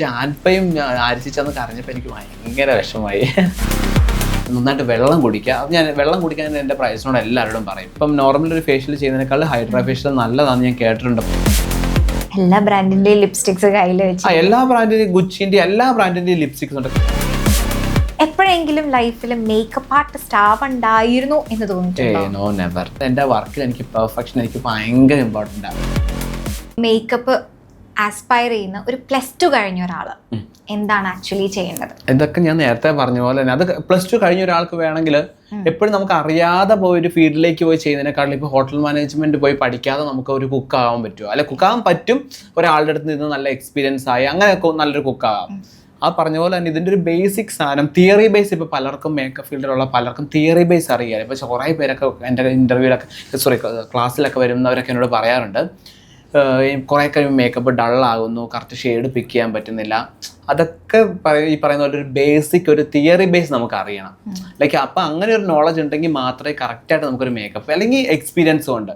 ജാൻപയും ആരിച്ചെന്ന് കരഞ്ഞപ്പോൾ എനിക്ക് ഭയങ്കര വിഷമമായി. നന്നായിട്ട് വെള്ളം കുടിക്കുക ഞാൻ വെള്ളം കുടിക്കാൻ എന്റെ പ്രൈസിനോട് എല്ലാവരോടും പറയും. ഇപ്പം നോർമൽ ഒരു ഫേഷ്യൽ ചെയ്യുന്നതിനേക്കാൾ ഹൈഡ്രാ ഫേഷ്യൽ നല്ലതാണെന്ന് ഞാൻ കേട്ടിട്ടുണ്ട്. എല്ലാ ബ്രാൻഡിന്റെയും ലിപ്സ്റ്റിക്സ് കയ്യിൽ വെച്ച് എല്ലാ ബ്രാൻഡിന്റെയും ഗുച്ചിന്റെ എല്ലാ ബ്രാൻഡിന്റെയും ലിപ്സ്റ്റിക്സ് ഉണ്ട്. എപ്പോഴെങ്കിലും ലൈഫിൽ മേക്കപ്പ് ആർട്ടിസ്റ്റ് ആവണ്ടായിരുന്നു എന്ന് തോന്നിയിട്ടുണ്ടോ? നോ നെവർ എന്റെ വർക്കിൽ എനിക്ക് പെർഫെക്ഷൻ എനിക്ക് ഭയങ്കര ഇമ്പോർട്ടന്റ് ആണ് മേക്കപ്പ് ആസ്പയർ ചെയ്യുന്ന ഒരു പ്ലസ് ടു കഴിഞ്ഞ ഒരാൾ എന്താണ് ആക്ച്വലി ചെയ്യേണ്ടത്? ഇതൊക്കെ ഞാൻ നേരത്തെ പറഞ്ഞ പോലെ തന്നെ അത് പ്ലസ് ടു കഴിഞ്ഞ ഒരാൾക്ക് വേണമെങ്കിൽ എപ്പോഴും നമുക്ക് അറിയാതെ പോയി ഒരു ഫീൽഡിലേക്ക് പോയി ചെയ്യുന്നതിനേക്കാളും ഇപ്പോൾ ഹോട്ടൽ മാനേജ്മെന്റ് പോയി പഠിക്കാതെ നമുക്ക് ഒരു കുക്ക് ആവാൻ പറ്റുമോ? അല്ലെ കുക്കാവാൻ പറ്റും ഒരാളുടെ അടുത്ത് നിന്ന് നല്ല എക്സ്പീരിയൻസ് ആയി അങ്ങനെ നല്ലൊരു കുക്കാവാം. ആ പറഞ്ഞ പോലെ തന്നെ ഇതിന്റെ ഒരു ബേസിക് സാധനം തിയറി ബേസ് ഇപ്പോൾ പലർക്കും മേക്കപ്പ് ഫീൽഡിലുള്ള പലർക്കും തിയറി ബേസ് അറിയാം. ഇപ്പോൾ കുറേ പേരൊക്കെ എന്റെ ഇന്റർവ്യൂലൊക്കെ സോറി ക്ലാസ്സിലൊക്കെ വരുന്നവരൊക്കെ എന്നോട് പറയാറുണ്ട്. കുറേ കഴിയുമ്പോൾ മേക്കപ്പ് ഡള്ളാകുന്നു കറക്റ്റ് ഷെയ്ഡ് പിക്ക് ചെയ്യാൻ പറ്റുന്നില്ല. അതൊക്കെ ഈ പറയുന്ന പോലെ ഒരു ബേസിക് ഒരു തിയറി ബേസ് നമുക്ക് അറിയണം ലൈക്ക് അപ്പം അങ്ങനെ ഒരു നോളജ് ഉണ്ടെങ്കിൽ മാത്രമേ കറക്റ്റായിട്ട് നമുക്കൊരു മേക്കപ്പ് അല്ലെങ്കിൽ എക്സ്പീരിയൻസ് കൊണ്ട്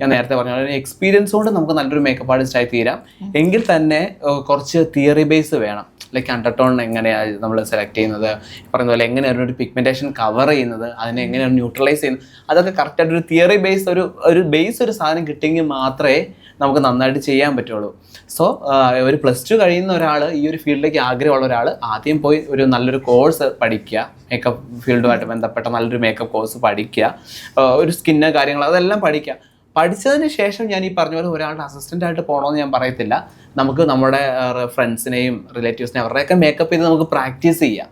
ഞാൻ നേരത്തെ പറഞ്ഞ പോലെ എക്സ്പീരിയൻസ് കൊണ്ട് നമുക്ക് നല്ലൊരു മേക്കപ്പ് ആർട്ടിസ്റ്റ് ആയി തീരാം. എങ്കിൽ തന്നെ കുറച്ച് തിയറി ബേസ് വേണം. ലൈക്ക് അണ്ടർടോൺ എങ്ങനെയാണ് നമ്മൾ സെലക്ട് ചെയ്യുന്നത് പറയുന്ന പോലെ എങ്ങനെയാണ് ഒരു പിഗ്മെന്റേഷൻ കവർ ചെയ്യുന്നത് അതിനെ എങ്ങനെയാണ് ന്യൂട്രലൈസ് ചെയ്യുന്നത്. അതൊക്കെ കറക്റ്റായിട്ട് ഒരു തിയറി ബേസ് ഒരു ഒരു ബേസ് ഒരു സാധനം കിട്ടിയെങ്കിൽ മാത്രമേ നമുക്ക് നന്നായിട്ട് ചെയ്യാൻ പറ്റുള്ളൂ. സോ ഒരു പ്ലസ് ടു കഴിയുന്ന ഒരാൾ ഈ ഒരു ഫീൽഡിലേക്ക് ആഗ്രഹമുള്ള ഒരാൾ ആദ്യം പോയി ഒരു നല്ലൊരു കോഴ്സ് പഠിക്കുക. മേക്കപ്പ് ഫീൽഡുമായിട്ട് ബന്ധപ്പെട്ട നല്ലൊരു മേക്കപ്പ് കോഴ്സ് പഠിക്കുക. ഒരു സ്കിന്ന് കാര്യങ്ങൾ അതെല്ലാം പഠിക്കുക. പഠിച്ചതിന് ശേഷം ഞാൻ ഈ പറഞ്ഞ പോലെ ഒരാളുടെ അസിസ്റ്റന്റ് ആയിട്ട് പോകണമെന്ന് ഞാൻ പറയത്തില്ല. നമുക്ക് നമ്മുടെ ഫ്രണ്ട്സിനെയും റിലേറ്റീവ്സിനെയും അവരുടെയൊക്കെ മേക്കപ്പ് ചെയ്ത് നമുക്ക് പ്രാക്ടീസ് ചെയ്യാം.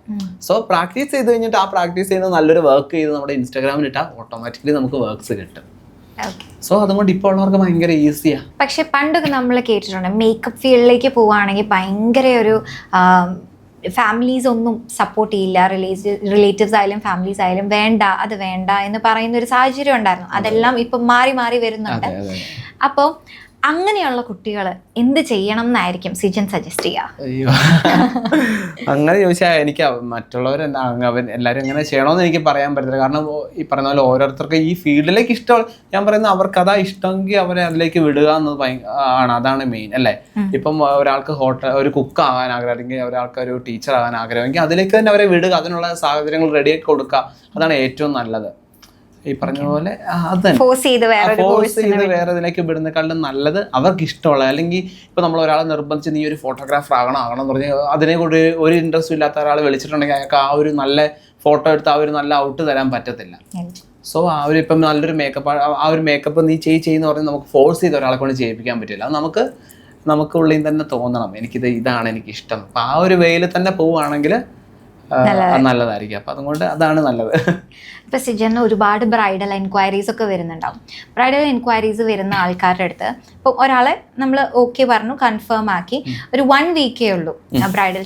സോ പ്രാക്ടീസ് ചെയ്ത് കഴിഞ്ഞിട്ട് ആ പ്രാക്ടീസ് ചെയ്യുന്ന നല്ലൊരു വർക്ക് ചെയ്ത് നമ്മുടെ ഇൻസ്റ്റാഗ്രാമിൽ ഇട്ടാൽ ഓട്ടോമാറ്റിക്കലി നമുക്ക് വർക്ക്സ് കിട്ടും. സോ അതുകൊണ്ട് ഇപ്പോൾ ഉള്ളവർക്ക് ഭയങ്കര ഈസിയാ പക്ഷെ പണ്ടൊക്കെ നമ്മൾ കേട്ടിട്ടുണ്ട് മേക്കപ്പ് ഫീൽഡിലേക്ക് പോവുകയാണെങ്കിൽ ഭയങ്കര ഒരു ഫാമിലീസ് ഒന്നും സപ്പോർട്ട് ചെയ്യില്ല. റിലേറ്റീവ് റിലേറ്റീവ്സ് ആയാലും ഫാമിലീസ് ആയാലും വേണ്ട അത് വേണ്ട എന്ന് പറയുന്ന ഒരു സാഹചര്യം ഉണ്ടായിരുന്നു. അതെല്ലാം ഇപ്പം മാറി മാറി വരുന്നുണ്ട്. അപ്പോൾ അങ്ങനെയുള്ള കുട്ടികൾ എന്ത് ചെയ്യണം എന്നായിരിക്കും സിജൻ സജസ്റ്റ് ചെയ്യുക അയ്യോ. അങ്ങനെ ചോദിച്ചാൽ എനിക്ക് മറ്റുള്ളവരെന്താ മറ്റുള്ളവർ അവൻ എല്ലാവരും എങ്ങനെ ചെയ്യണമെന്ന് എനിക്ക് പറയാൻ പറ്റത്തില്ല. കാരണം ഈ പറഞ്ഞ പോലെ ഓരോരുത്തർക്ക് ഈ ഫീൽഡിലേക്ക് ഇഷ്ടം ഞാൻ പറയുന്നത് അവർക്ക് അതാ ഇഷ്ടമെങ്കിൽ അവരെ അതിലേക്ക് വിടുക എന്നത് ആണ് അതാണ് മെയിൻ അല്ലേ? ഇപ്പം ഒരാൾക്ക് ഹോട്ടൽ ഒരു കുക്ക് ആകാൻ ആഗ്രഹം അല്ലെങ്കിൽ ഒരാൾക്ക് ഒരു ടീച്ചർ ആകാൻ ആഗ്രഹമെങ്കിൽ അതിലേക്ക് തന്നെ അവരെ വിടുക അതിനുള്ള സാഹചര്യങ്ങൾ റെഡിയാക്കി കൊടുക്കുക അതാണ് ഏറ്റവും നല്ലത്. ഈ പറഞ്ഞ പോലെ ഫോഴ്സ് ചെയ്ത് വേറെ ഇതിലേക്ക് വിടുന്നേക്കാളും നല്ലത് അവർക്ക് ഇഷ്ടമുള്ള അല്ലെങ്കിൽ ഇപ്പൊ നമ്മൾ ഒരാളെ നിർബന്ധിച്ച് നീ ഒരു ഫോട്ടോഗ്രാഫർ ആകണം ആകണം എന്ന് പറഞ്ഞ് അതിനെ കൂടി ഒരു ഇൻട്രസ്റ്റ് ഇല്ലാത്ത ഒരാൾ വിളിച്ചിട്ടുണ്ടെങ്കിൽ അയാൾക്ക് ആ ഒരു നല്ല ഫോട്ടോ എടുത്ത് ആ ഒരു നല്ല ഔട്ട് തരാൻ പറ്റത്തില്ല. സോ ആ ഒരു ഇപ്പം നല്ലൊരു മേക്കപ്പ് ആ ഒരു മേക്കപ്പ് നീ ചെയ് ചെയ്യുന്ന പറഞ്ഞാൽ നമുക്ക് ഫോഴ്സ് ചെയ്ത് ഒരാളെ കൊണ്ട് ചെയ്യിപ്പിക്കാൻ പറ്റില്ല. അത് നമുക്ക് നമുക്ക് ഉള്ളിൽ തന്നെ തോന്നണം. എനിക്കിത് ഇതാണ് എനിക്ക് ഇഷ്ടം അപ്പം ആ ഒരു വേയിൽ തന്നെ പോവുകയാണെങ്കിൽ നല്ലതായിരിക്കും. അപ്പം അതുകൊണ്ട് അതാണ് നല്ലത്. ഇപ്പൊ സിജന് ഒരുപാട് ബ്രൈഡൽ എൻക്വയറീസ് ഒക്കെ വരുന്നുണ്ടാവും. ബ്രൈഡൽ എൻക്വയറീസ് വരുന്ന ആൾക്കാരുടെ അടുത്ത് ഇപ്പൊ ഒരാളെ നമ്മൾ ഓക്കെ പറഞ്ഞു കൺഫേം ആക്കി ഒരു വൺ വീക്കേ ഉള്ളൂ. ബ്രൈഡൽ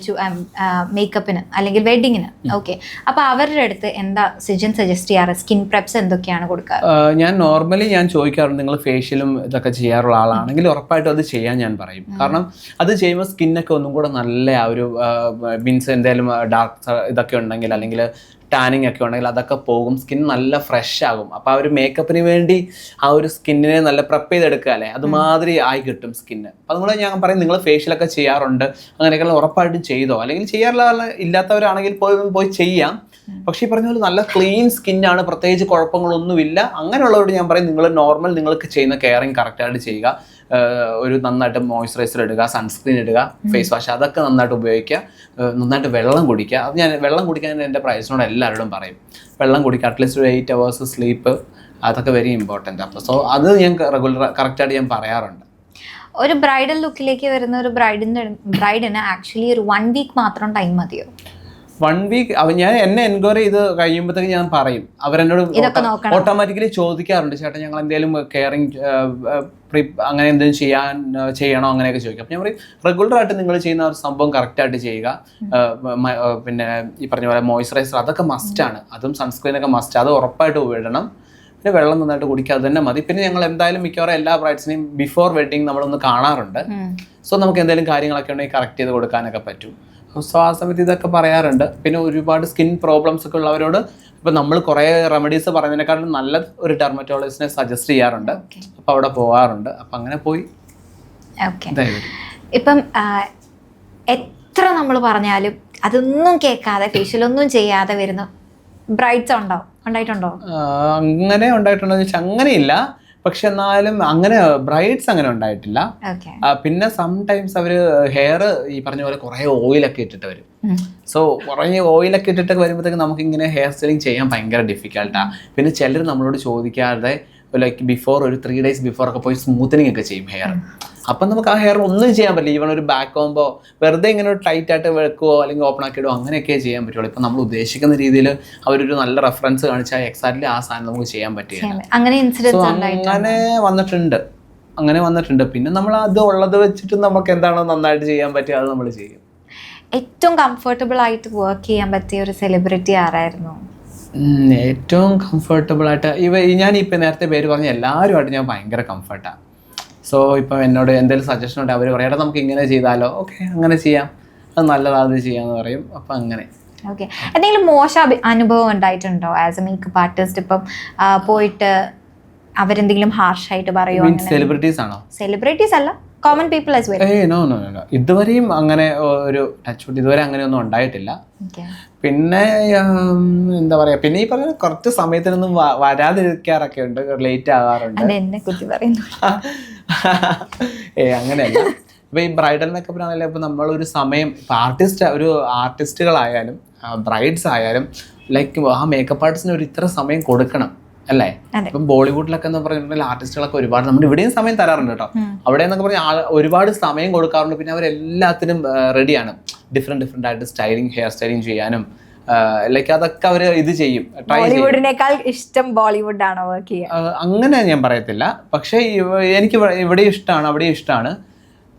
മേക്കപ്പിന് അല്ലെങ്കിൽ വെഡിങ്ങിന് ഓക്കെ അപ്പൊ അവരുടെ അടുത്ത് എന്താ സിജൻ സജസ്റ്റ് ചെയ്യാറ്? സ്കിൻ പ്രെപ്സ് എന്തൊക്കെയാണ് കൊടുക്കുക ഞാൻ നോർമലി ഞാൻ ചോദിക്കാറുണ്ട് നിങ്ങൾ ഫേഷ്യലും ഇതൊക്കെ ചെയ്യാറുള്ള ആളാണെങ്കിൽ ഉറപ്പായിട്ടും അത് ചെയ്യാൻ ഞാൻ പറയും. കാരണം അത് ചെയ്യുമ്പോൾ സ്കിന്നൊക്കെ ഒന്നും കൂടെ നല്ല ആ ഒരു മീൻസ് എന്തെങ്കിലും ഡാർക്ക് ഇതൊക്കെ ഉണ്ടെങ്കിൽ അല്ലെങ്കിൽ ടാനിങ് ഒക്കെ ഉണ്ടെങ്കിൽ അതൊക്കെ പോകും. സ്കിൻ നല്ല ഫ്രഷ് ആകും. അപ്പോൾ ആ ഒരു മേക്കപ്പിന് വേണ്ടി ആ ഒരു സ്കിന്നിനെ നല്ല പ്രെപ്പ് ചെയ്തെടുക്കുക അല്ലേ? അതുമാതിരി ആയി കിട്ടും സ്കിന്ന് അപ്പം അതുകൊണ്ട് ഞാൻ പറയും നിങ്ങൾ ഫേഷ്യലൊക്കെ ചെയ്യാറുണ്ട്. അങ്ങനെയൊക്കെ ഉറപ്പായിട്ടും ചെയ്തോ. അല്ലെങ്കിൽ ചെയ്യാറുള്ള ഇല്ലാത്തവരാണെങ്കിൽ പോയി പോയി ചെയ്യാം. പക്ഷേ ഈ പറഞ്ഞ പോലെ നല്ല ക്ലീൻ സ്കിന്നാണ് പ്രത്യേകിച്ച് കുഴപ്പങ്ങളൊന്നുമില്ല. അങ്ങനെയുള്ളവരോട് ഞാൻ പറയും നിങ്ങൾ നോർമൽ നിങ്ങൾക്ക് ചെയ്യുന്ന കെയറിങ് കറക്റ്റായിട്ട് ചെയ്യുക. ഒരു നന്നായിട്ട് മോയ്സ്ചറൈസർ ഇടുക സൺസ്ക്രീൻ ഇടുക ഫേസ് വാഷ് അതൊക്കെ നന്നായിട്ട് ഉപയോഗിക്കുക. നന്നായിട്ട് വെള്ളം കുടിക്കുക. അത് ഞാൻ വെള്ളം കുടിക്കാൻ എന്റെ പ്രൈസിനോട് എല്ലാവരോടും പറയും. വെള്ളം കുടിക്കുക അറ്റ്ലീസ്റ്റ് ഒരു എയ്റ്റ് അവേഴ്സ് സ്ലീപ്പ് അതൊക്കെ വെരി ഇമ്പോർട്ടന്റ് അപ്പോൾ സോ അത് ഞാൻ റെഗുലർ കറക്റ്റായിട്ട് ഞാൻ പറയാറുണ്ട്. ഒരു ബ്രൈഡൽ ലുക്കിലേക്ക് വരുന്ന ഒരു ബ്രൈഡിന്റെ ബ്രൈഡിന് ആക്ച്വലി ഒരു വൺ വീക്ക് മാത്രം ടൈം മതിയോ? വൺ വീക്ക് ഞാൻ എന്നെ എൻക്വയറി ചെയ്ത് കഴിയുമ്പോഴത്തേക്ക് ഞാൻ പറയും. അവരെന്നോട് ഓട്ടോമാറ്റിക്കലി ചോദിക്കാറുണ്ട് ചേട്ടാ ഞങ്ങൾ എന്തെങ്കിലും കെയറിങ് അങ്ങനെ എന്തെങ്കിലും ചെയ്യാൻ ചെയ്യണോ? അങ്ങനെയൊക്കെ ചോദിക്കും. അപ്പം ഞാൻ പറയും റെഗുലർ ആയിട്ട് നിങ്ങൾ ചെയ്യുന്ന ഒരു സംഭവം കറക്റ്റായിട്ട് ചെയ്യുക. പിന്നെ ഈ പറഞ്ഞ പോലെ മോയ്സ്ചറൈസർ അതൊക്കെ മസ്റ്റാണ് അതും സൺസ്ക്രീനൊക്കെ മസ്റ്റ് അത് ഉറപ്പായിട്ട് വിടണം. പിന്നെ വെള്ളം നന്നായിട്ട് കുടിക്കുക അത് തന്നെ മതി. പിന്നെ ഞങ്ങൾ എന്തായാലും മിക്കവാറും എല്ലാ ബ്രൈഡ്സിനെയും ബിഫോർ വെഡിങ് നമ്മളൊന്ന് കാണാറുണ്ട്. സോ നമുക്ക് എന്തെങ്കിലും കാര്യങ്ങളൊക്കെ ഉണ്ടെങ്കിൽ കറക്റ്റ് ചെയ്ത് കൊടുക്കാനൊക്കെ പറ്റും. ആ ഇതൊക്കെ പറയാറുണ്ട്. പിന്നെ ഒരുപാട് സ്കിൻ പ്രോബ്ലംസ് ഒക്കെ ഉള്ളവരോട് ഇപ്പം നമ്മൾ കുറേ റെമഡീസ് പറയുന്നതിനേക്കാളും നല്ല ഒരു ഡെർമറ്റോളജിസ്റ്റിനെ സജസ്റ്റ് ചെയ്യാറുണ്ട്. അപ്പോൾ അവിടെ പോകാറുണ്ട് അപ്പം അങ്ങനെ പോയി. ഇപ്പം എത്ര എത്ര നമ്മൾ പറഞ്ഞാലും അതൊന്നും കേൾക്കാതെ ഫേഷ്യലൊന്നും ചെയ്യാതെ വരുന്ന ബ്രൈറ്റ്സ് ഉണ്ടോ? ഉണ്ടായിട്ടുണ്ടോ? അങ്ങനെ ഉണ്ടായിട്ടുണ്ടോ എന്ന് വെച്ചാൽ അങ്ങനെയില്ല. പക്ഷെ എന്നാലും അങ്ങനെ ബ്രൈഡ്സ് അങ്ങനെ ഉണ്ടായിട്ടില്ല. പിന്നെ സം സംടൈംസ് അവർ ഹെയർ ഈ പറഞ്ഞ പോലെ കുറെ ഓയിലൊക്കെ ഇട്ടിട്ട് വരും. സോ കുറേ ഓയിലൊക്കെ ഇട്ടിട്ട് വരുമ്പോഴത്തേക്ക് നമുക്ക് ഇങ്ങനെ ഹെയർ സ്റ്റൈലിംഗ് ചെയ്യാൻ ഭയങ്കര ഡിഫിക്കൽട്ടാ പിന്നെ ചിലർ നമ്മളോട് ചോദിക്കാതെ ലൈക്ക് ബിഫോർ ഒരു ത്രീ ഡേയ്സ് ബിഫോർ ഒക്കെ പോയി സ്മൂത്തനിങ് ഒക്കെ ചെയ്യും ഹെയർ അപ്പം നമുക്ക് ആ ഹെയർ ഒന്നും ചെയ്യാൻ പറ്റില്ല. ഈവൻ ഒരു ബാക്ക് ആകുമ്പോൾ വെറുതെ ഇങ്ങനെ ഒരു ടൈറ്റ് ആയിട്ട് വെക്കുവോ അല്ലെങ്കിൽ ഓപ്പൺ ആക്കി ഇടുവോ അങ്ങനെയൊക്കെ ചെയ്യാൻ പറ്റുള്ളൂ. ഇപ്പം നമ്മൾ ഉദ്ദേശിക്കുന്ന രീതിയിൽ അവരൊരു നല്ല റെഫറൻസ് കാണിച്ചാൽ എക്സാക്ട്ലി ആ സാധനം നമുക്ക് ചെയ്യാൻ പറ്റില്ല അങ്ങനെ അങ്ങനെ വന്നിട്ടുണ്ട്. അങ്ങനെ വന്നിട്ടുണ്ട്. പിന്നെ നമ്മൾ അത് ഉള്ളത് വെച്ചിട്ട് നമുക്ക് എന്താണോ നന്നായിട്ട് ചെയ്യാൻ പറ്റുക അത് നമ്മൾ ചെയ്യും. ഏറ്റവും കംഫർട്ടബിൾ ആയിട്ട് വർക്ക് ചെയ്യാൻ പറ്റിയ ഒരു സെലിബ്രിറ്റി ആരായിരുന്നു? ഏറ്റവും കംഫർട്ടബിൾ ആയിട്ട് ഇവ ഞാൻ ഇപ്പം നേരത്തെ പേര് പറഞ്ഞ എല്ലാവരുമായിട്ട് ഞാൻ ഭയങ്കര കംഫർട്ടാണ് സോ ഇപ്പം എന്നോട് എന്തെങ്കിലും സജഷൻ ഉണ്ട് അവർ പറയാം "എടാ, നമുക്ക് ഇങ്ങനെ ചെയ്താലോ? ഓക്കെ അങ്ങനെ ചെയ്യാം. അത് നല്ലതാണ് ചെയ്യാന്ന് പറയും. അപ്പം അങ്ങനെ. ഓക്കെ എന്തെങ്കിലും മോശ അനുഭവം ഉണ്ടായിട്ടുണ്ടോ ആസ് എ മേക്കപ്പ് ആർട്ടിസ്റ്റ് ഇപ്പം പോയിട്ട് അവരെന്തെങ്കിലും ഹാർഷായിട്ട് പറയുമോ സെലിബ്രിറ്റീസ് ആണോ? സെലിബ്രിറ്റീസ് അല്ല. Common people as well no no no ഇതുവരെയും അങ്ങനെ ഒരു ടച്ച് ഇതുവരെ അങ്ങനെയൊന്നും ഉണ്ടായിട്ടില്ല. ഓക്കെ പിന്നെ എന്താ പറയാ പിന്നെ ഈ പറഞ്ഞ കുറച്ച് സമയത്തിനൊന്നും വരാതിരിക്കാറൊക്കെ ഉണ്ട് ലേറ്റ് ആകാറുണ്ട്. എന്നെ കുറിച്ച് പറയുന്നു. ഏ അങ്ങനെയല്ല. അപ്പൊ ഈ ബ്രൈഡൽ മേക്കപ്പിനാണെങ്കിലും ഇപ്പൊ ഒരു സമയം ആർട്ടിസ്റ്റ് ഒരു ആർട്ടിസ്റ്റുകളായാലും ബ്രൈഡ്സ് ആയാലും ലൈക്ക് ആ മേക്കപ്പ് ആർട്ടിസ്റ്റിന് ഒരു ഇത്ര സമയം കൊടുക്കണം അല്ലേ. ഇപ്പം ബോളിവുഡിലൊക്കെ എന്ന് പറഞ്ഞിട്ടുണ്ടെങ്കിൽ ആർട്ടിസ്റ്റുകളൊക്കെ ഒരുപാട് നമ്മൾ ഇവിടെയും സമയം തരാറുണ്ട് കേട്ടോ. അവിടെ എന്നൊക്കെ പറഞ്ഞാൽ ഒരുപാട് സമയം കൊടുക്കാറുണ്ട്. പിന്നെ അവരെല്ലാത്തിനും റെഡിയാണ് ഡിഫറെന്റ് ഡിഫറെന്റ് ആയിട്ട് സ്റ്റൈലിംഗ് ഹെയർ സ്റ്റൈലിംഗ് ചെയ്യാനും ലൈക്ക് അതൊക്കെ അവർ ഇത് ചെയ്യും. ട്രൈ ബോളിവുഡിനേക്കാൾ ഇഷ്ടം ബോളിവുഡ് ആണോ വർക്ക് ചെയ്യുക അങ്ങനെ ഞാൻ പറയത്തില്ല. പക്ഷേ എനിക്ക് ഇവിടെ- ഇഷ്ടമാണ് അവിടെ ഇഷ്ടമാണ്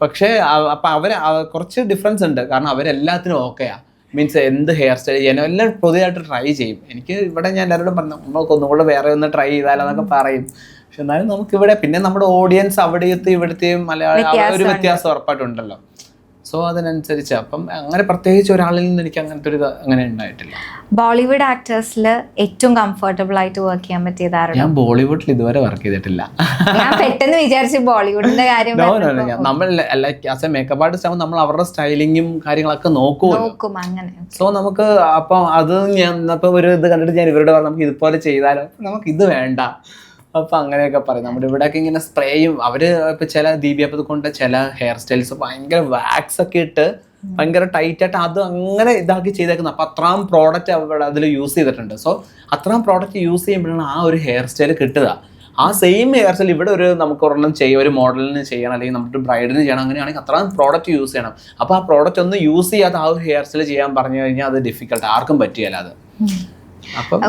പക്ഷേ അപ്പം അവർ കുറച്ച് ഡിഫറൻസ് ഉണ്ട്. കാരണം അവരെല്ലാത്തിനും ഓക്കെയാ മീൻസ് എന്ത് ഹെയർ സ്റ്റൈൽ ചെയ്യാനും എല്ലാം പുതിയതായിട്ട് ട്രൈ ചെയ്യും. എനിക്ക് ഇവിടെ ഞാൻ എല്ലാവരോടും പറഞ്ഞു നമുക്ക് ഒന്നുകൂടെ വേറെ ഒന്ന് ട്രൈ ചെയ്താലെന്നൊക്കെ പറയും. പക്ഷെ എന്നാലും നമുക്ക് ഇവിടെ പിന്നെ നമ്മുടെ ഓഡിയൻസ് അവിടുത്തെ ഇവിടുത്തെയും മലയാളം ഒരു വ്യത്യാസം ഉറപ്പായിട്ടുണ്ടല്ലോ. സോ അതിനനുസരിച്ച് അപ്പം അങ്ങനെ പ്രത്യേകിച്ച് ഒരാളിൽ നിന്ന് എനിക്ക് അങ്ങനത്തെ ഒരു അങ്ങനെ ഉണ്ടായിട്ടില്ല. ബോളിവുഡ് ആക്ടേഴ്സിൽ ഏറ്റവും കംഫർട്ടബിൾ ആയിട്ട് വർക്ക് ചെയ്യാൻ പറ്റിയത് ആരുടെ ഞാൻ ബോളിവുഡിൽ ഇതുവരെ വർക്ക് ചെയ്തിട്ടില്ല. ഞാൻ പെട്ടെന്ന് വിചാരിച്ചു ബോളിവുഡിന്റെ കാര്യം നമ്മൾ ആസ് എ മേക്കപ്പ് ആർട്ടിസ്റ്റ് ആകുമ്പോൾ നമ്മൾ അവരുടെ സ്റ്റൈലിങ്ങും കാര്യങ്ങളൊക്കെ നോക്കും അങ്ങനെ. സോ നമുക്ക് അപ്പം അത് ഞാൻ ഇപ്പൊ ഒരു ഇത് കണ്ടിട്ട് ഞാൻ ഇവരോട് പറഞ്ഞു നമുക്ക് ഇതുപോലെ ചെയ്താലോ? നമുക്ക് ഇത് വേണ്ട. അപ്പൊ അങ്ങനെയൊക്കെ പറയും. നമ്മുടെ ഇവിടെയൊക്കെ ഇങ്ങനെ സ്പ്രേയും അവർ ഇപ്പൊ ചില ദീപിയപ്പത് കൊണ്ട് ചില ഹെയർ സ്റ്റൈൽസ് ഭയങ്കര വാക്സ് ഒക്കെ ഇട്ട് ഭയങ്കര ടൈറ്റ് ആയിട്ട് അത് അങ്ങനെ ഇതാക്കി ചെയ്തേക്കുന്നത് അപ്പൊ അത്രാം പ്രോഡക്റ്റ് അവിടെ അതിൽ യൂസ് ചെയ്തിട്ടുണ്ട്. സോ അത്രാം പ്രോഡക്റ്റ് യൂസ് ചെയ്യുമ്പോഴാണ് ആ ഒരു ഹെയർ സ്റ്റൈൽ കിട്ടുക. ആ സെയിം ഹെയർ സ്റ്റൈൽ ഇവിടെ ഒരു നമുക്ക് ഒരെണ്ണം ചെയ്യും ഒരു മോഡലിന് ചെയ്യണം അല്ലെങ്കിൽ നമ്മുടെ ബ്രൈഡിന് ചെയ്യണം അങ്ങനെയാണെങ്കിൽ അത്രയും പ്രോഡക്റ്റ് യൂസ് ചെയ്യണം. അപ്പോൾ ആ പ്രോഡക്റ്റ് ഒന്ന് യൂസ് ചെയ്യാതെ ആ ഒരു ഹെയർ സ്റ്റൈൽ ചെയ്യാൻ പറഞ്ഞു കഴിഞ്ഞാൽ അത് ഡിഫിക്കൽട്ട് ആർക്കും പറ്റിയല്ല അത്. അപ്പം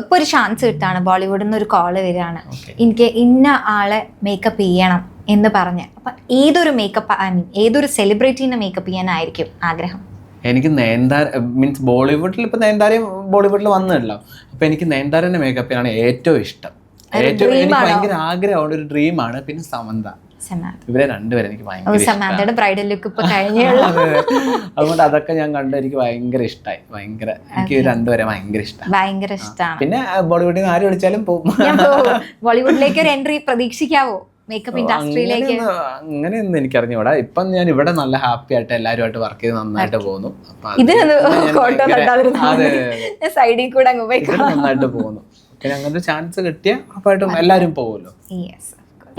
ഇപ്പം ഒരു ചാൻസ് കിട്ടാണ്. ബോളിവുഡിൽ നിന്ന് ഒരു കോൾ വരികയാണ്. എനിക്ക് ഇന്ന ആളെ മേക്കപ്പ് ചെയ്യണം എന്ന് പറഞ്ഞ്. അപ്പൊ ഏതൊരു മേക്കപ്പ് ഐ മീൻ ഏതൊരു സെലിബ്രിറ്റീനെ മേക്കപ്പ് ചെയ്യാനായിരിക്കും ആഗ്രഹം? എനിക്ക് നയൻതാര മീൻസ് ബോളിവുഡിൽ ഇപ്പൊ നയൻതാരയും ബോളിവുഡിൽ വന്നിട്ടില്ല അപ്പൊ എനിക്ക് നയൻതാരന്റെ മേക്കപ്പിനാണ് ഏറ്റവും ഇഷ്ടം. ഏറ്റവും എനിക്ക്? ഭയങ്കര ആഗ്രഹമുള്ള ഒരു ഡ്രീമാണ് പിന്നെ സമാന്ത. ഇവരെ രണ്ടുപേരും എനിക്ക് ഭയങ്കര ബ്രൈഡൽ ലുക്ക് ഇപ്പൊ അതുകൊണ്ട് അതൊക്കെ ഞാൻ കണ്ട് എനിക്ക് ഭയങ്കര ഇഷ്ടമായി ഭയങ്കര എനിക്ക് രണ്ടുപേരെ ഭയങ്കര ഇഷ്ടം. ഭയങ്കര ഇഷ്ടമാണ് പിന്നെ ബോളിവുഡിൽ നിന്ന് ആര് വിളിച്ചാലും പോകും ബോളിവുഡിലേക്ക് ഒരു എൻട്രി പ്രതീക്ഷിക്കാവോ? മേക്കപ്പ് ഇൻഡസ്ട്രിയിലേക്ക് അങ്ങനെയൊന്നും എനിക്ക് അറിഞ്ഞൂടാ ഇപ്പം ഞാൻ ഇവിടെ നല്ല ഹാപ്പി ആയിട്ട് എല്ലാവരുമായിട്ട് വർക്ക് ചെയ്ത് നന്നായിട്ട് പോകുന്നു. സൈഡിൽ കൂടെ നന്നായിട്ട് പോകുന്നു. പിന്നെ അങ്ങനത്തെ ഒരു ചാൻസ് കിട്ടിയ അപ്പായിട്ടും എല്ലാവരും പോകുമല്ലോ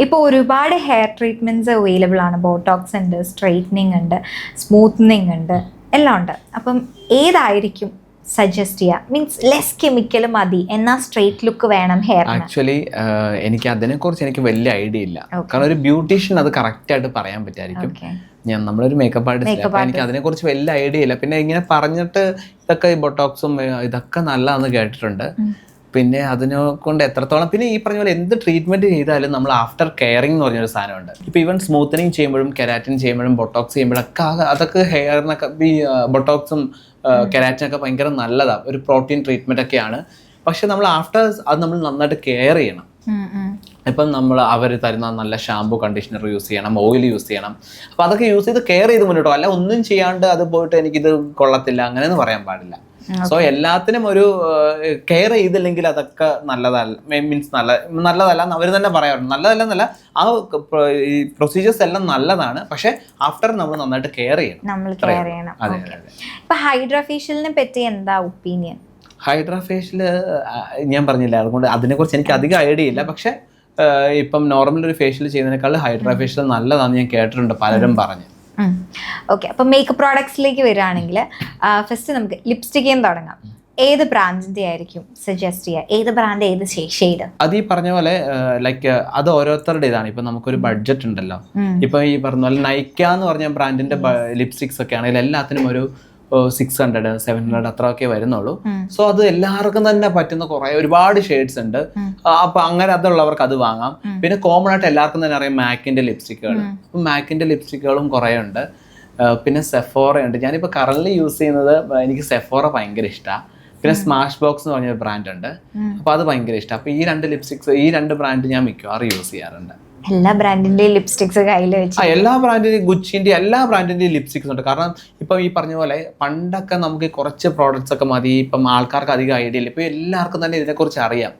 ഇപ്പോൾ ഒരുപാട് ഹെയർ ട്രീറ്റ്മെന്റ്സ് അവൈലബിൾ ആണ്. ബോട്ടോക്സ് ഉണ്ട് സ്ട്രെയിറ്റനിങ് ഉണ്ട് സ്മൂത്തനിങ് ഉണ്ട് എല്ലാം ഉണ്ട്. അപ്പം ഏതായിരിക്കും സജസ്റ്റ് ചെയ്യുക മീൻസ് ലെസ് കെമിക്കൽ മതി. എന്നാ സ്ട്രെയിറ്റ് ലുക്ക് വേണം ഹെയർ ആക്ച്വലി എനിക്ക് അതിനെക്കുറിച്ച് എനിക്ക് വലിയ ഐഡിയ ഇല്ല. കാരണം ഒരു ബ്യൂട്ടീഷ്യൻ അത് കറക്റ്റ് ആയിട്ട് പറയാൻ പറ്റായിരിക്കും. ഞാൻ നമ്മളൊരു മേക്കപ്പ് ആർട്ടിസ്റ്റ് അപ്പൊ എനിക്ക് അതിനെക്കുറിച്ച് വലിയ ഐഡിയ ഇല്ല. പിന്നെ ഇങ്ങനെ പറഞ്ഞിട്ട് ഇതൊക്കെ ബൊട്ടോക്സും ഇതൊക്കെ നല്ലതാന്ന് കേട്ടിട്ടുണ്ട്. പിന്നെ അതിനെ കൊണ്ട് എത്രത്തോളം പിന്നെ ഈ പറഞ്ഞ പോലെ എന്ത് ട്രീറ്റ്മെന്റ് ചെയ്താലും നമ്മൾ ആഫ്റ്റർ കെയറിംഗ് എന്ന് പറഞ്ഞൊരു സാധനമുണ്ട്. ഇപ്പൊ ഈവൻ സ്മൂത്തനിങ് ചെയ്യുമ്പോഴും കെരാറ്റിൻ ചെയ്യുമ്പോഴും ബൊട്ടോക്സ് ചെയ്യുമ്പോഴൊക്കെ അതൊക്കെ ഹെയറിനൊക്കെ ഈ ബൊട്ടോക്സും കെരാറ്റിനൊക്കെ ഭയങ്കര നല്ലതാണ് ഒരു പ്രോട്ടീൻ ട്രീറ്റ്മെന്റ് ഒക്കെയാണ്. പക്ഷെ നമ്മൾ ആഫ്റ്റർ അത് നമ്മൾ നന്നായിട്ട് കെയർ ചെയ്യണം. ഇപ്പം നമ്മൾ അവർ തരുന്ന നല്ല ഷാമ്പു കണ്ടീഷണർ യൂസ് ചെയ്യണം ഓയിൽ യൂസ് ചെയ്യണം. അപ്പോൾ അതൊക്കെ യൂസ് ചെയ്ത് കെയർ ചെയ്ത് മുന്നോട്ടോ അല്ല ഒന്നും ചെയ്യാണ്ട് അത് പോയിട്ട് എനിക്കിത് കൊള്ളത്തില്ല അങ്ങനെയൊന്നും പറയാൻ പാടില്ല. സോ എല്ലാത്തിനും ഒരു കെയർ ചെയ്തില്ലെങ്കിൽ അതൊക്കെ നല്ലതല്ല മീൻസ് നല്ല നല്ലതല്ല അവർ തന്നെ പറയാറുണ്ട്. നല്ലതല്ലെന്നല്ല ആ പ്രൊസീജിയേഴ്സ് എല്ലാം നല്ലതാണ്. പക്ഷെ ആഫ്റ്റർ നമ്മൾ നന്നായിട്ട് കെയർ ചെയ്യണം. നമ്മൾ കെയർ ചെയ്യണം. അതെ ഓക്കെ. അതെ. ഇപ്പൊ ഹൈഡ്രോഫേഷ്യലിനെ പറ്റി എന്താ ഒപ്പീനിയൻ ഹൈഡ്രാ ഫേഷ്യൽ ഞാൻ പറഞ്ഞില്ല അതുകൊണ്ട് അതിനെക്കുറിച്ച് എനിക്ക് അധികം ഐഡിയ ഇല്ല. പക്ഷെ ഇപ്പം നോർമൽ ഒരു ഫേഷ്യൽ ചെയ്യുന്നതിനേക്കാൾ ഹൈഡ്രോഫേഷ്യൽ നല്ലതാണെന്ന് ഞാൻ കേട്ടിട്ടുണ്ട് പലരും പറഞ്ഞു. ഓക്കെ അപ്പൊ മേക്കപ്പ് പ്രോഡക്ട്സിലേക്ക് വരികയാണെങ്കിൽ ഫസ്റ്റ് നമുക്ക് ലിപ്സ്റ്റിക്കും തുടങ്ങാം. ഏത് ബ്രാൻഡിന്റെ ആയിരിക്കും സജസ്റ്റ് ചെയ്യുക? ഏത് ബ്രാൻഡ് ഏത് ഷെയ്ഡ് അത് ഈ പറഞ്ഞ പോലെ ലൈക്ക് അത് ഓരോരുത്തരുടെ ഇതാണ്. ഇപ്പൊ നമുക്കൊരു ബഡ്ജറ്റ് ഉണ്ടല്ലോ. ഇപ്പൊ ഈ പറഞ്ഞ പോലെ നൈക്ക എന്ന് പറഞ്ഞ ബ്രാൻഡിന്റെ ലിപ്സ്റ്റിക്സ് ഒക്കെ ആണെങ്കിൽ എല്ലാത്തിനും ഒരു സിക്സ് ഹൺഡ്രഡ് സെവൻ ഹൺഡ്രഡ് അത്ര ഒക്കെ വരുന്നുള്ളൂ. സോ അത് എല്ലാവർക്കും തന്നെ പറ്റുന്ന കുറെ ഒരുപാട് ഷെയ്ഡ്സ് ഉണ്ട്. അപ്പൊ അങ്ങനെ അതുള്ളവർക്ക് അത് വാങ്ങാം. പിന്നെ കോമൺ ആയിട്ട് എല്ലാവർക്കും തന്നെ അറിയാം മാക്കിന്റെ ലിപ്സ്റ്റിക്കുകൾ അപ്പൊ മാക്കിന്റെ ലിപ്സ്റ്റിക്കുകളും കുറെ ഉണ്ട്. പിന്നെ സെഫോറ ഉണ്ട്. ഞാനിപ്പോ കറന്റ് യൂസ് ചെയ്യുന്നത് എനിക്ക് സെഫോറ ഭയങ്കര ഇഷ്ടമാണ് പിന്നെ സ്മാഷ് ബോക്സ് എന്ന് പറഞ്ഞൊരു ബ്രാൻഡ് ഉണ്ട്. അപ്പൊ അത് ഭയങ്കര ഇഷ്ടം. അപ്പൊ ഈ രണ്ട് ലിപ്സ്റ്റിക്സ് ഈ രണ്ട് ബ്രാൻഡ് ഞാൻ മിക്കവാറും യൂസ് ചെയ്യാറുണ്ട്. എല്ലാ ബ്രാൻഡിന്റെയും ലിപ്സ്റ്റിക്സ് കയ്യിൽ വെച്ച് എല്ലാ ബ്രാൻഡിന്റെയും ഗുച്ചിന്റെ എല്ലാ ബ്രാൻഡിന്റെയും ലിപ്സ്റ്റിക്സ് ഉണ്ട്. കാരണം ഇപ്പം ഈ പറഞ്ഞ പോലെ പണ്ടൊക്കെ നമുക്ക് കുറച്ച് പ്രോഡക്ട്സ് ഒക്കെ മതി. ഇപ്പം ആൾക്കാർക്ക് അധികം ഐഡിയ ഇല്ല. ഇപ്പൊ എല്ലാവർക്കും തന്നെ ഇതിനെക്കുറിച്ച് അറിയാം.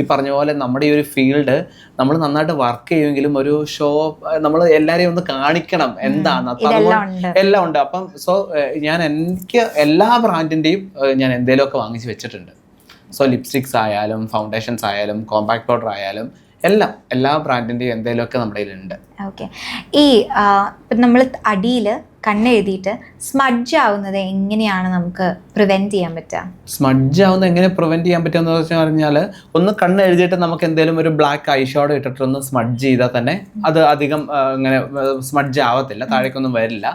ഈ പറഞ്ഞ പോലെ നമ്മുടെ ഈ ഒരു ഫീൽഡ് നമ്മൾ നന്നായിട്ട് വർക്ക് ചെയ്യുമെങ്കിലും ഒരു ഷോ നമ്മൾ എല്ലാരെയും ഒന്ന് കാണിക്കണം എന്താണ് എല്ലാം ഉണ്ട്. അപ്പം സോ ഞാൻ എനിക്ക് എല്ലാ ബ്രാൻഡിന്റെയും ഞാൻ എന്തെങ്കിലുമൊക്കെ വാങ്ങിച്ച് വെച്ചിട്ടുണ്ട്. സോ ലിപ്സ്റ്റിക്സ് ആയാലും ഫൗണ്ടേഷൻസ് ആയാലും കോമ്പാക്ട് പൗഡർ ആയാലും എല്ലാം എല്ലാ ബ്രാൻഡിന്റെയും എന്തെങ്കിലുമൊക്കെ നമ്മുടെ കയ്യിലുണ്ട്. ഓക്കെ ഈ നമ്മൾ അടിയിൽ കണ്ണെഴുതിയിട്ട് സ്മഡ്ജ് ആവുന്നത് എങ്ങനെയാണ് നമുക്ക് പ്രിവെന്റ് ചെയ്യാൻ പറ്റുക? സ്മഡ്ജ് ആവുന്നത് എങ്ങനെ പ്രിവെന്റ് ചെയ്യാൻ പറ്റുക എന്ന് വെച്ച് പറഞ്ഞാൽ ഒന്ന് കണ്ണ് എഴുതിയിട്ട് നമുക്ക് എന്തെങ്കിലും ഒരു ബ്ലാക്ക് ഐ ഷോഡ് ഇട്ടിട്ട് ഒന്ന് സ്മഡ്ജ് ചെയ്താൽ തന്നെ അത് അധികം ഇങ്ങനെ സ്മഡ്ജ് ആവത്തില്ല താഴേക്കൊന്നും വരില്ല.